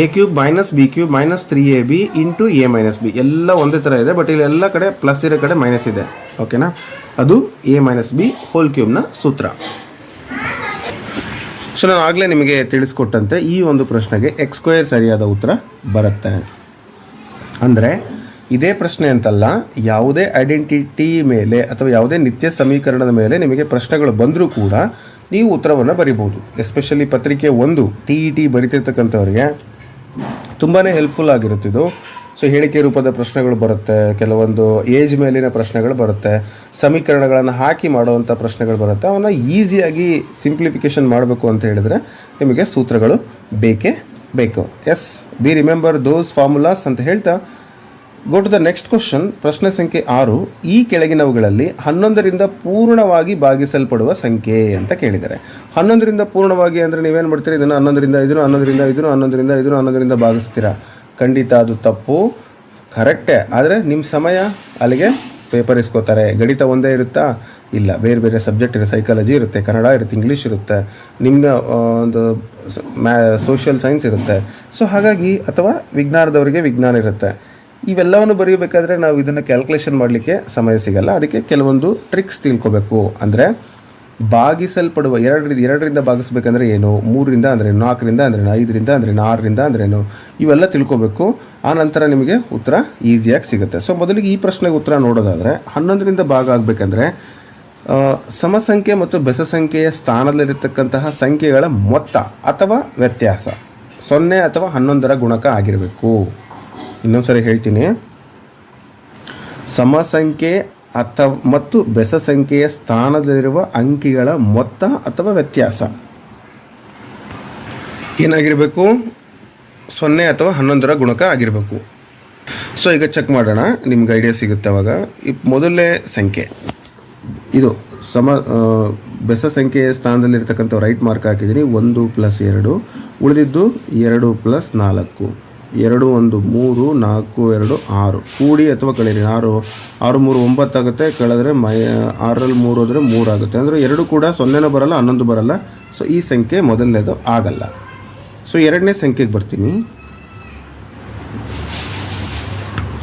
Speaker 2: A cube minus b cube minus three a b into a minus b ಎಲ್ಲ ಒಂದೇ ಥರ ಇದೆ ಬಟ್ ಇಲ್ಲಿ ಎಲ್ಲ ಕಡೆ ಪ್ಲಸ್ ಇರೋ ಕಡೆ ಮೈನಸ್ ಇದೆ. ಓಕೆನಾ ಅದು ಎ ಮೈನಸ್ ಬಿ ಹೋಲ್ ಕ್ಯೂಬ್ನ ಸೂತ್ರ. ಸೊ ನಾನು ಆಗಲೇ ನಿಮಗೆ ತಿಳಿಸ್ಕೊಟ್ಟಂತೆ, ಈ ಒಂದು ಪ್ರಶ್ನೆಗೆ ಎಕ್ಸ್ ಸರಿಯಾದ ಉತ್ತರ ಬರುತ್ತೆ. ಅಂದರೆ ಇದೇ ಪ್ರಶ್ನೆ ಅಂತಲ್ಲ, ಯಾವುದೇ ಐಡೆಂಟಿಟಿ ಮೇಲೆ ಅಥವಾ ಯಾವುದೇ ನಿತ್ಯ ಸಮೀಕರಣದ ಮೇಲೆ ನಿಮಗೆ ಪ್ರಶ್ನೆಗಳು ಬಂದರೂ ಕೂಡ ನೀವು ಉತ್ತರವನ್ನು ಬರಿಬೋದು ಎಸ್ಪೆಷಲಿ ಪತ್ರಿಕೆ ಒಂದು ಟಿ ಇ ಟಿ ಬರಿತಿರ್ತಕ್ಕಂಥವ್ರಿಗೆ ತುಂಬಾ ಹೆಲ್ಪ್ಫುಲ್ ಆಗಿರುತ್ತೆ ಇದು. ಸೊ ಹೇಳಿಕೆ ರೂಪದ ಪ್ರಶ್ನೆಗಳು ಬರುತ್ತೆ, ಕೆಲವೊಂದು ಏಜ್ ಮೇಲಿನ ಪ್ರಶ್ನೆಗಳು ಬರುತ್ತೆ, ಸಮೀಕರಣಗಳನ್ನು ಹಾಕಿ ಮಾಡುವಂಥ ಪ್ರಶ್ನೆಗಳು ಬರುತ್ತೆ, ಅವನ್ನ ಈಸಿಯಾಗಿ ಸಿಂಪ್ಲಿಫಿಕೇಶನ್ ಮಾಡಬೇಕು ಅಂತ ಹೇಳಿದರೆ ನಿಮಗೆ ಸೂತ್ರಗಳು ಬೇಕೇ ಬೇಕು. Yes be remember those formulas ಅಂತ ಹೇಳ್ತಾ go to the next question ಪ್ರಶ್ನೆ ಸಂಖ್ಯೆ ಆರು. ಈ ಕೆಳಗಿನವುಗಳಲ್ಲಿ ಹನ್ನೊಂದರಿಂದ ಪೂರ್ಣವಾಗಿ ಭಾಗಿಸಲ್ಪಡುವ ಸಂಖ್ಯೆ ಅಂತ ಕೇಳಿದ್ದಾರೆ. ಹನ್ನೊಂದರಿಂದ ಪೂರ್ಣವಾಗಿ ಅಂದರೆ ನೀವೇನು ಮಾಡ್ತೀರಿ? ಇದನ್ನು ಹನ್ನೊಂದರಿಂದ ಇದನ್ನು ಹನ್ನೊಂದರಿಂದ ಇದನ್ನು ಹನ್ನೊಂದರಿಂದ ಇದನ್ನು ಹನ್ನೊಂದರಿಂದ ಭಾಗಿಸ್ತೀರಾ? ಖಂಡಿತ ಅದು ತಪ್ಪು. ಕರೆಕ್ಟೇ. ಆದರೆ ನಿಮ್ಮ ಸಮಯ ಅಲ್ಲಿಗೆ ಪೇಪರ್ ಇಸ್ಕೋತಾರೆ. ಗಣಿತ ಒಂದೇ ಇರುತ್ತಾ? ಇಲ್ಲ. ಬೇರೆ ಬೇರೆ ಸಬ್ಜೆಕ್ಟ್ ಇರುತ್ತೆ. ಸೈಕಾಲಜಿ ಇರುತ್ತೆ. ಕನ್ನಡ ಇರುತ್ತೆ. ಇಂಗ್ಲೀಷ್ ಇರುತ್ತೆ. ನಿಮ್ಮ ಒಂದು ಮ್ಯಾ ಸೋಷಿಯಲ್ ಸೈನ್ಸ್ ಇರುತ್ತೆ. ಸೊ ಹಾಗಾಗಿ ಅಥವಾ ವಿಜ್ಞಾನದವರಿಗೆ ವಿಜ್ಞಾನ ಇರುತ್ತೆ. ಇವೆಲ್ಲವನ್ನು ಬರೆಯಬೇಕಾದ್ರೆ ನಾವು ಇದನ್ನು ಕ್ಯಾಲ್ಕುಲೇಷನ್ ಮಾಡಲಿಕ್ಕೆ ಸಮಯ ಸಿಗಲ್ಲ. ಅದಕ್ಕೆ ಕೆಲವೊಂದು ಟ್ರಿಕ್ಸ್ ತಿಳ್ಕೊಬೇಕು. ಅಂದರೆ ಭಾಗಿಸಲ್ಪಡುವ ಎರಡರಿಂದ ಎರಡರಿಂದ ಭಾಗಿಸ್ಬೇಕಂದ್ರೆ ಏನು? ಮೂರರಿಂದ ಅಂದರೆ ನಾಲ್ಕರಿಂದ ಅಂದರೆ ಐದರಿಂದ ಅಂದರೆ ಆರರಿಂದ ಅಂದ್ರೆ ಏನು? ಇವೆಲ್ಲ ತಿಳ್ಕೊಬೇಕು. ಆ ನಂತರ ನಿಮಗೆ ಉತ್ತರ ಈಸಿಯಾಗಿ ಸಿಗುತ್ತೆ. ಸೊ ಮೊದಲಿಗೆ ಈ ಪ್ರಶ್ನೆಗೆ ಉತ್ತರ ನೋಡೋದಾದರೆ, ಹನ್ನೊಂದರಿಂದ ಭಾಗ ಆಗಬೇಕಂದ್ರೆ ಸಮಸಂಖ್ಯೆ ಮತ್ತು ಬೆಸ ಸಂಖ್ಯೆಯ ಸ್ಥಾನದಲ್ಲಿರತಕ್ಕಂತಹ ಸಂಖ್ಯೆಗಳ ಮೊತ್ತ ಅಥವಾ ವ್ಯತ್ಯಾಸ ಸೊನ್ನೆ ಅಥವಾ ಹನ್ನೊಂದರ ಗುಣಕ ಆಗಿರಬೇಕು. ಇನ್ನೊಂದ್ಸರಿ ಹೇಳ್ತೀನಿ. ಸಮಸಂಖ್ಯೆ ಅಥವಾ ಮತ್ತು ಬೆಸ ಸಂಖ್ಯೆಯ ಸ್ಥಾನದಲ್ಲಿರುವ ಅಂಕಿಗಳ ಮೊತ್ತ ಅಥವಾ ವ್ಯತ್ಯಾಸ. ಏನಾಗಿರಬೇಕು? ಸೊನ್ನೆ ಅಥವಾ ಹನ್ನೊಂದರ ಗುಣಕ ಆಗಿರಬೇಕು. ಸೊ ಈಗ ಚೆಕ್ ಮಾಡೋಣ. ನಿಮ್ಗೆ ಐಡಿಯಾ ಸಿಗುತ್ತೆ ಅವಾಗ. ಈ ಮೊದಲನೇ ಸಂಖ್ಯೆ. ಇದು ಸಮ ಬೆಸ ಸಂಖ್ಯೆಯ ಸ್ಥಾನದಲ್ಲಿರ್ತಕ್ಕಂಥ ರೈಟ್ ಮಾರ್ಕ್ ಹಾಕಿದ್ದೀನಿ. ಒಂದು ಪ್ಲಸ್ ಎರಡು. ಉಳಿದಿದ್ದು ಎರಡು ಪ್ಲಸ್ ನಾಲ್ಕು. ಎರಡು, ಒಂದು, ಮೂರು, ನಾಲ್ಕು, ಎರಡು, ಆರು. ಕೂಡಿ ಅಥವಾ ಕಳೀರಿ. ಆರು ಆರು, ಮೂರು ಒಂಬತ್ತಾಗುತ್ತೆ ಕಳೆದ್ರೆ ಮೈ ಆರಲ್ಲಿ ಮೂರು ಹೋದರೆ ಮೂರು ಆಗುತ್ತೆ. ಅಂದರೆ ಎರಡು ಕೂಡ ಸೊನ್ನೆನೂ ಬರಲ್ಲ, ಹನ್ನೊಂದು ಬರಲ್ಲ. ಸೊ ಈ ಸಂಖ್ಯೆ ಮೊದಲನೇದು ಆಗಲ್ಲ. ಸೊ ಎರಡನೇ ಸಂಖ್ಯೆಗೆ ಬರ್ತೀನಿ.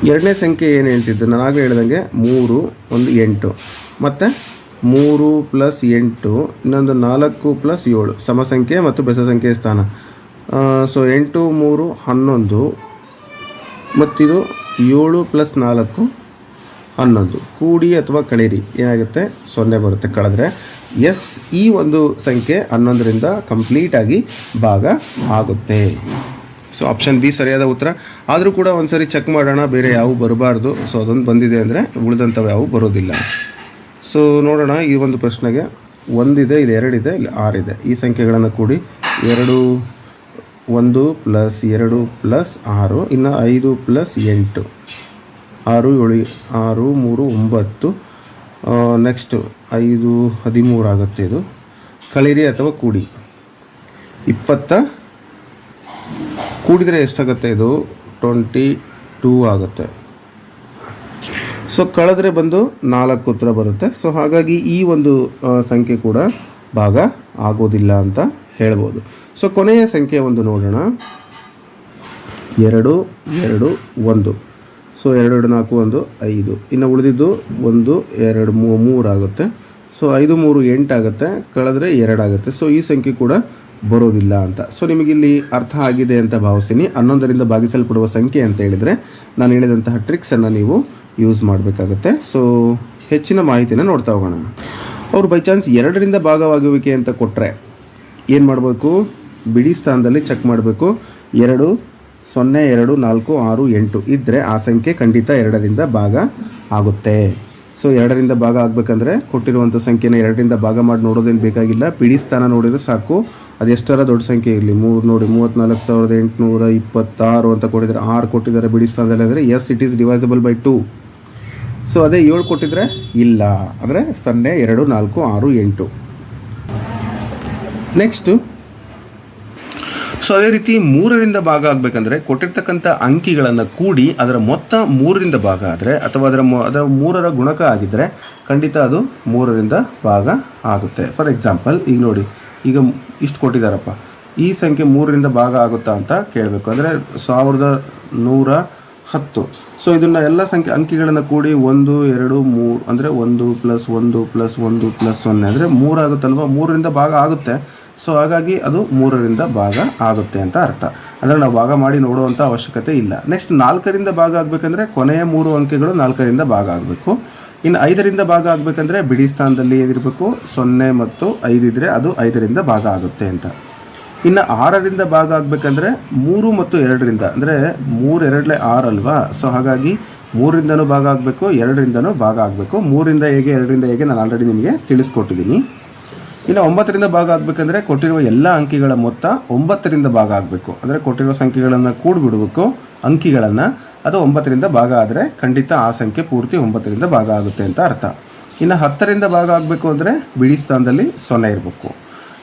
Speaker 2: ಎರಡನೇ ಸಂಖ್ಯೆ ಏನು ಹೇಳ್ತಿದ್ದು? ನಾನು ಆಗಲೇ ಹೇಳ್ದಂಗೆ ಮೂರು, ಒಂದು, ಎಂಟು. ಮತ್ತು ಮೂರು ಪ್ಲಸ್ ಎಂಟು, ಇನ್ನೊಂದು ನಾಲ್ಕು ಪ್ಲಸ್ ಏಳು. ಸಮಸಂಖ್ಯೆ ಮತ್ತು ಬೆಸ ಸಂಖ್ಯೆ ಸ್ಥಾನ. ಸೊ ಎಂಟು, ಮೂರು, ಹನ್ನೊಂದು, ಮತ್ತಿದು ಏಳು ಪ್ಲಸ್ ನಾಲ್ಕು, ಹನ್ನೊಂದು. ಕೂಡಿ ಅಥವಾ ಕಳೀರಿ, ಏನಾಗುತ್ತೆ? ಸೊನ್ನೆ ಬರುತ್ತೆ ಕಳೆದ್ರೆ. ಎಸ್, ಈ ಒಂದು ಸಂಖ್ಯೆ ಹನ್ನೊಂದರಿಂದ ಕಂಪ್ಲೀಟಾಗಿ ಭಾಗ ಆಗುತ್ತೆ. ಸೊ ಆಪ್ಷನ್ ಬಿ ಸರಿಯಾದ ಉತ್ತರ. ಆದರೂ ಕೂಡ ಒಂದ್ಸರಿ ಚೆಕ್ ಮಾಡೋಣ, ಬೇರೆ ಯಾವ ಬರಬಾರ್ದು. ಸೊ ಅದೊಂದು ಬಂದಿದೆ ಅಂದರೆ ಉಳಿದಂಥವು ಯಾವು ಬರೋದಿಲ್ಲ. ಸೊ ನೋಡೋಣ ಈ ಒಂದು ಪ್ರಶ್ನೆಗೆ ಒಂದಿದೆ ಇಲ್ಲಿ ಎರಡಿದೆ, ಇಲ್ಲಿ ಆರಿದೆ. ಈ ಸಂಖ್ಯೆಗಳನ್ನು ಕೂಡಿ ಎರಡು ಒಂದು ಪ್ಲಸ್ ಎರಡು ಪ್ಲಸ್ ಆರು, ಇನ್ನು ಐದು ಪ್ಲಸ್ ಎಂಟು. ಆರು ಏಳು, ಆರು ಮೂರು ಒಂಬತ್ತು ನೆಕ್ಸ್ಟು ಐದು ಹದಿಮೂರು ಆಗುತ್ತೆ ಇದು. ಕಳಿರಿ ಅಥವಾ ಕೂಡಿ. ಇಪ್ಪತ್ತ, ಕೂಡಿದರೆ ಎಷ್ಟಾಗುತ್ತೆ ಇದು? ಟ್ವೆಂಟಿ ಟೂ ಆಗುತ್ತೆ. ಸೊ ಕಳೆದ್ರೆ ಬಂದು ನಾಲ್ಕು ಉತ್ತರ ಬರುತ್ತೆ. ಸೊ ಹಾಗಾಗಿ ಈ ಒಂದು ಸಂಖ್ಯೆ ಕೂಡ ಭಾಗ ಆಗೋದಿಲ್ಲ ಅಂತ ಹೇಳ್ಬೋದು. ಸೊ ಕೊನೆಯ ಸಂಖ್ಯೆ ಒಂದು ನೋಡೋಣ. ಎರಡು ಎರಡು, ಒಂದು. ಸೊ ಎರಡು ಎರಡು, ನಾಲ್ಕು, ಒಂದು, ಐದು. ಇನ್ನು ಉಳಿದಿದ್ದು ಒಂದು, ಎರಡು, ಮೂ ಮೂರಾಗುತ್ತೆ ಸೊ ಐದು, ಮೂರು ಎಂಟಾಗುತ್ತೆ ಕಳೆದ್ರೆ ಎರಡಾಗುತ್ತೆ ಸೊ ಈ ಸಂಖ್ಯೆ ಕೂಡ ಬರೋದಿಲ್ಲ ಅಂತ. ಸೊ ನಿಮಗಿಲ್ಲಿ ಅರ್ಥ ಆಗಿದೆ ಅಂತ ಭಾವಿಸ್ತೀನಿ. ಹನ್ನೊಂದರಿಂದ ಭಾಗಿಸಲ್ಪಡುವ ಸಂಖ್ಯೆ ಅಂತ ಹೇಳಿದರೆ, ನಾನು ಹೇಳಿದಂತಹ ಟ್ರಿಕ್ಸನ್ನು ನೀವು ಯೂಸ್ ಮಾಡಬೇಕಾಗುತ್ತೆ. ಸೊ ಹೆಚ್ಚಿನ ಮಾಹಿತಿನ ನೋಡ್ತಾ ಹೋಗೋಣ. ಅವರು ಬೈ ಚಾನ್ಸ್ ಎರಡರಿಂದ ಭಾಗವಾಗುವಿಕೆ ಅಂತ ಕೊಟ್ಟರೆ ಏನು ಮಾಡಬೇಕು? ಬಿಡಿ ಸ್ಥಾನದಲ್ಲಿ ಚೆಕ್ ಮಾಡಬೇಕು. ಎರಡು, ಸೊನ್ನೆ, ಎರಡು, ನಾಲ್ಕು, ಆರು, ಎಂಟು ಇದ್ದರೆ ಆ ಸಂಖ್ಯೆ ಖಂಡಿತ ಎರಡರಿಂದ ಭಾಗ ಆಗುತ್ತೆ. ಸೊ ಎರಡರಿಂದ ಭಾಗ ಆಗಬೇಕಂದ್ರೆ ಕೊಟ್ಟಿರುವಂಥ ಸಂಖ್ಯೆನ ಎರಡರಿಂದ ಭಾಗ ಮಾಡಿ ನೋಡೋದೇನು ಬೇಕಾಗಿಲ್ಲ. ಪಿಡಿ ಸ್ಥಾನ ನೋಡಿದರೆ ಸಾಕು. ಅದೆಷ್ಟರ ದೊಡ್ಡ ಸಂಖ್ಯೆ ಇರಲಿ? ಮೂರು ನೋಡಿ ಮೂವತ್ತ್ನಾಲ್ಕು ಸಾವಿರದ ಎಂಟುನೂರ ಇಪ್ಪತ್ತಾರು ಅಂತ ಕೊಟ್ಟಿದ್ದಾರೆ ಆರು ಕೊಟ್ಟಿದ್ದಾರೆ ಬಿಡಿ ಸ್ಥಾನದಲ್ಲಿ ಅಂದರೆ yes it is divisible by two so ಅದೇ ಏಳು ಕೊಟ್ಟಿದ್ರೆ ಇಲ್ಲ. ಅಂದರೆ ಸೊನ್ನೆ, ಎರಡು, ನಾಲ್ಕು, ಆರು, ಎಂಟು. ನೆಕ್ಸ್ಟು ಸೊ ಅದೇ ರೀತಿ ಮೂರರಿಂದ ಭಾಗ ಆಗಬೇಕಂದ್ರೆ ಕೊಟ್ಟಿರ್ತಕ್ಕಂಥ ಅಂಕಿಗಳನ್ನು ಕೂಡಿ ಅದರ ಮೊತ್ತ ಮೂರರಿಂದ ಭಾಗ ಆದರೆ, ಅಥವಾ ಅದರ ಅದರ ಮೂರರ ಗುಣಕ ಆಗಿದ್ದರೆ ಖಂಡಿತ ಅದು ಮೂರರಿಂದ ಭಾಗ ಆಗುತ್ತೆ. ಫಾರ್ ಎಕ್ಸಾಂಪಲ್ ಈಗ ನೋಡಿ, ಈಗ ಇಷ್ಟು ಕೊಟ್ಟಿದ್ದಾರಪ್ಪ. ಈ ಸಂಖ್ಯೆ ಮೂರರಿಂದ ಭಾಗ ಆಗುತ್ತಾ ಅಂತ ಕೇಳಬೇಕು. ಅಂದರೆ ಸಾವಿರದ ನೂರ ಹತ್ತು. ಸೊ ಇದನ್ನು ಎಲ್ಲ ಸಂಖ್ಯೆ ಅಂಕಿಗಳನ್ನು ಕೂಡಿ ಒಂದು, ಎರಡು, ಮೂರು, ಅಂದರೆ ಒಂದು ಪ್ಲಸ್ ಒಂದು ಪ್ಲಸ್ ಒಂದು ಪ್ಲಸ್ ಸೊನ್ನೆ ಅಂದರೆ ಮೂರಾಗುತ್ತಲ್ವ ಮೂರರಿಂದ ಭಾಗ ಆಗುತ್ತೆ. ಸೊ ಹಾಗಾಗಿ ಅದು ಮೂರರಿಂದ ಭಾಗ ಆಗುತ್ತೆ ಅಂತ ಅರ್ಥ. ಅಂದರೆ ನಾವು ಭಾಗ ಮಾಡಿ ನೋಡುವಂಥ ಅವಶ್ಯಕತೆ ಇಲ್ಲ. ನೆಕ್ಸ್ಟ್ ನಾಲ್ಕರಿಂದ ಭಾಗ ಆಗಬೇಕಂದ್ರೆ ಕೊನೆಯ ಮೂರು ಅಂಕೆಗಳು ನಾಲ್ಕರಿಂದ ಭಾಗ ಆಗಬೇಕು. ಇನ್ನು ಐದರಿಂದ ಭಾಗ ಆಗಬೇಕಂದ್ರೆ ಬಿಡಿ ಸ್ಥಾನದಲ್ಲಿ ಏನಿರಬೇಕು? ಸೊನ್ನೆ ಮತ್ತು ಐದಿದ್ರೆ ಅದು ಐದರಿಂದ ಭಾಗ ಆಗುತ್ತೆ ಅಂತ. ಇನ್ನು ಆರರಿಂದ ಭಾಗ ಆಗಬೇಕಂದ್ರೆ ಮೂರು ಮತ್ತು ಎರಡರಿಂದ. ಅಂದರೆ ಮೂರು ಎರಡಲೆ ಆರು ಅಲ್ವಾ? ಸೊ ಹಾಗಾಗಿ ಮೂರಿಂದನೂ ಭಾಗ ಆಗಬೇಕು, ಎರಡರಿಂದನೂ ಭಾಗ ಆಗಬೇಕು. ಮೂರಿಂದ ಹೇಗೆ, ಎರಡರಿಂದ ಹೇಗೆ ನಾನು ಆಲ್ರೆಡಿ ನಿಮಗೆ ತಿಳಿಸ್ಕೊಟ್ಟಿದ್ದೀನಿ. ಇನ್ನು ಒಂಬತ್ತರಿಂದ ಭಾಗ ಆಗಬೇಕಂದ್ರೆ ಕೊಟ್ಟಿರುವ ಎಲ್ಲ ಅಂಕಿಗಳ ಮೊತ್ತ ಒಂಬತ್ತರಿಂದ ಭಾಗ ಆಗಬೇಕು. ಅಂದರೆ ಕೊಟ್ಟಿರುವ ಸಂಖ್ಯೆಗಳನ್ನು ಕೂಡಿಬಿಡಬೇಕು, ಅಂಕಿಗಳನ್ನು. ಅದು ಒಂಬತ್ತರಿಂದ ಭಾಗ ಆದರೆ ಖಂಡಿತ ಆ ಸಂಖ್ಯೆ ಪೂರ್ತಿ ಒಂಬತ್ತರಿಂದ ಭಾಗ ಆಗುತ್ತೆ ಅಂತ ಅರ್ಥ. ಇನ್ನು ಹತ್ತರಿಂದ ಭಾಗ ಆಗಬೇಕು ಅಂದರೆ ಬಿಡಿ ಸ್ಥಾನದಲ್ಲಿ ಸೊನ್ನೆ ಇರಬೇಕು.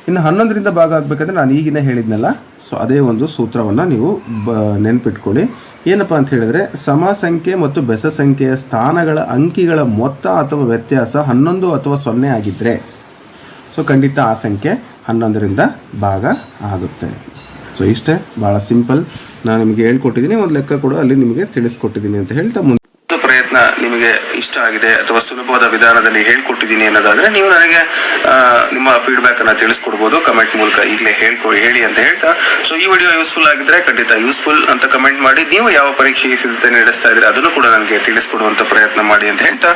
Speaker 2: ಇನ್ನು ಹನ್ನೊಂದರಿಂದ ಭಾಗ ಆಗಬೇಕಂದ್ರೆ ನಾನು ಈಗಿನ ಹೇಳಿದ್ನಲ್ಲ, ಸೊ ಅದೇ ಒಂದು ಸೂತ್ರವನ್ನು ನೀವು ಬ, ನೆನ್ಪಿಟ್ಕೊಳ್ಳಿ. ಏನಪ್ಪ ಅಂತ ಹೇಳಿದ್ರೆ, ಸಮ ಸಂಖ್ಯೆ ಮತ್ತು ಬೆಸ ಸಂಖ್ಯೆಯ ಸ್ಥಾನಗಳ ಅಂಕಿಗಳ ಮೊತ್ತ ಅಥವಾ ವ್ಯತ್ಯಾಸ ಹನ್ನೊಂದು ಅಥವಾ ಸೊನ್ನೆ ಆಗಿದ್ದರೆ ಸೊ ಖಂಡಿತ ಆ ಸಂಖ್ಯೆ ಹನ್ನೊಂದರಿಂದ ಭಾಗ ಆಗುತ್ತೆ. ಸೊ ಇಷ್ಟೇ ಭಾಳ ಸಿಂಪಲ್. ನಾನು ನಿಮಗೆ ಹೇಳ್ಕೊಟ್ಟಿದ್ದೀನಿ, ಒಂದು ಲೆಕ್ಕ ಕೂಡ ಅಲ್ಲಿ ನಿಮಗೆ ತಿಳಿಸ್ಕೊಟ್ಟಿದ್ದೀನಿ ಅಂತ ಹೇಳ್ತಾ ಮುಂದೆ
Speaker 1: ಪ್ರಯತ್ನ ನಿಮಗೆ ಇಷ್ಟ ಆಗಿದೆ ಅಥವಾ ಸುಲಭವಾದ ವಿಧಾನದಲ್ಲಿ ಹೇಳ್ಕೊಟ್ಟಿದ್ದೀನಿ ಅನ್ನೋದಾದ್ರೆ ನೀವು ನನಗೆ ನಿಮ್ಮ ಫೀಡ್ಬ್ಯಾಕ್ ಅನ್ನ ತಿಳಿಸ್ಕೊಡ್ಬೋದು. ಕಮೆಂಟ್ ಮೂಲಕ ಈಗಲೇ ಹೇಳ್ಕೊ ಹೇಳಿ ಅಂತ ಹೇಳ್ತಾ. ಸೊ ಈ ವಿಡಿಯೋ ಯೂಸ್ಫುಲ್ ಆಗಿದ್ರೆ ಖಂಡಿತ ಯೂಸ್ಫುಲ್ ಅಂತ ಕಮೆಂಟ್ ಮಾಡಿ. ನೀವು ಯಾವ ಪರೀಕ್ಷೆಗೆ ಸಿದ್ಧತೆ ನಡೆಸ್ತಾ ಇದ್ರೆ ಅದನ್ನು ಕೂಡ ನನಗೆ ತಿಳಿಸ್ಕೊಡುವಂತ ಪ್ರಯತ್ನ ಮಾಡಿ ಅಂತ ಹೇಳ್ತಾ.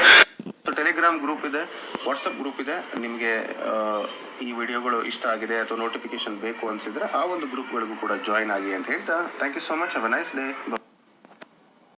Speaker 1: ಟೆಲಿಗ್ರಾಮ್ ಗ್ರೂಪ್ ಇದೆ. ವಾಟ್ಸಪ್ ಗ್ರೂಪ್ ಇದೆ. ನಿಮಗೆ ಈ ವಿಡಿಯೋಗಳು ಇಷ್ಟ ಆಗಿದೆ ಅಥವಾ ನೋಟಿಫಿಕೇಶನ್ ಬೇಕು ಅನ್ಸಿದ್ರೆ ಆ ಒಂದು ಗ್ರೂಪ್ಗಳಿಗೂ ಕೂಡ ಜಾಯ್ನ್ ಆಗಿ ಅಂತ ಹೇಳ್ತಾ. Thank you so much have nice day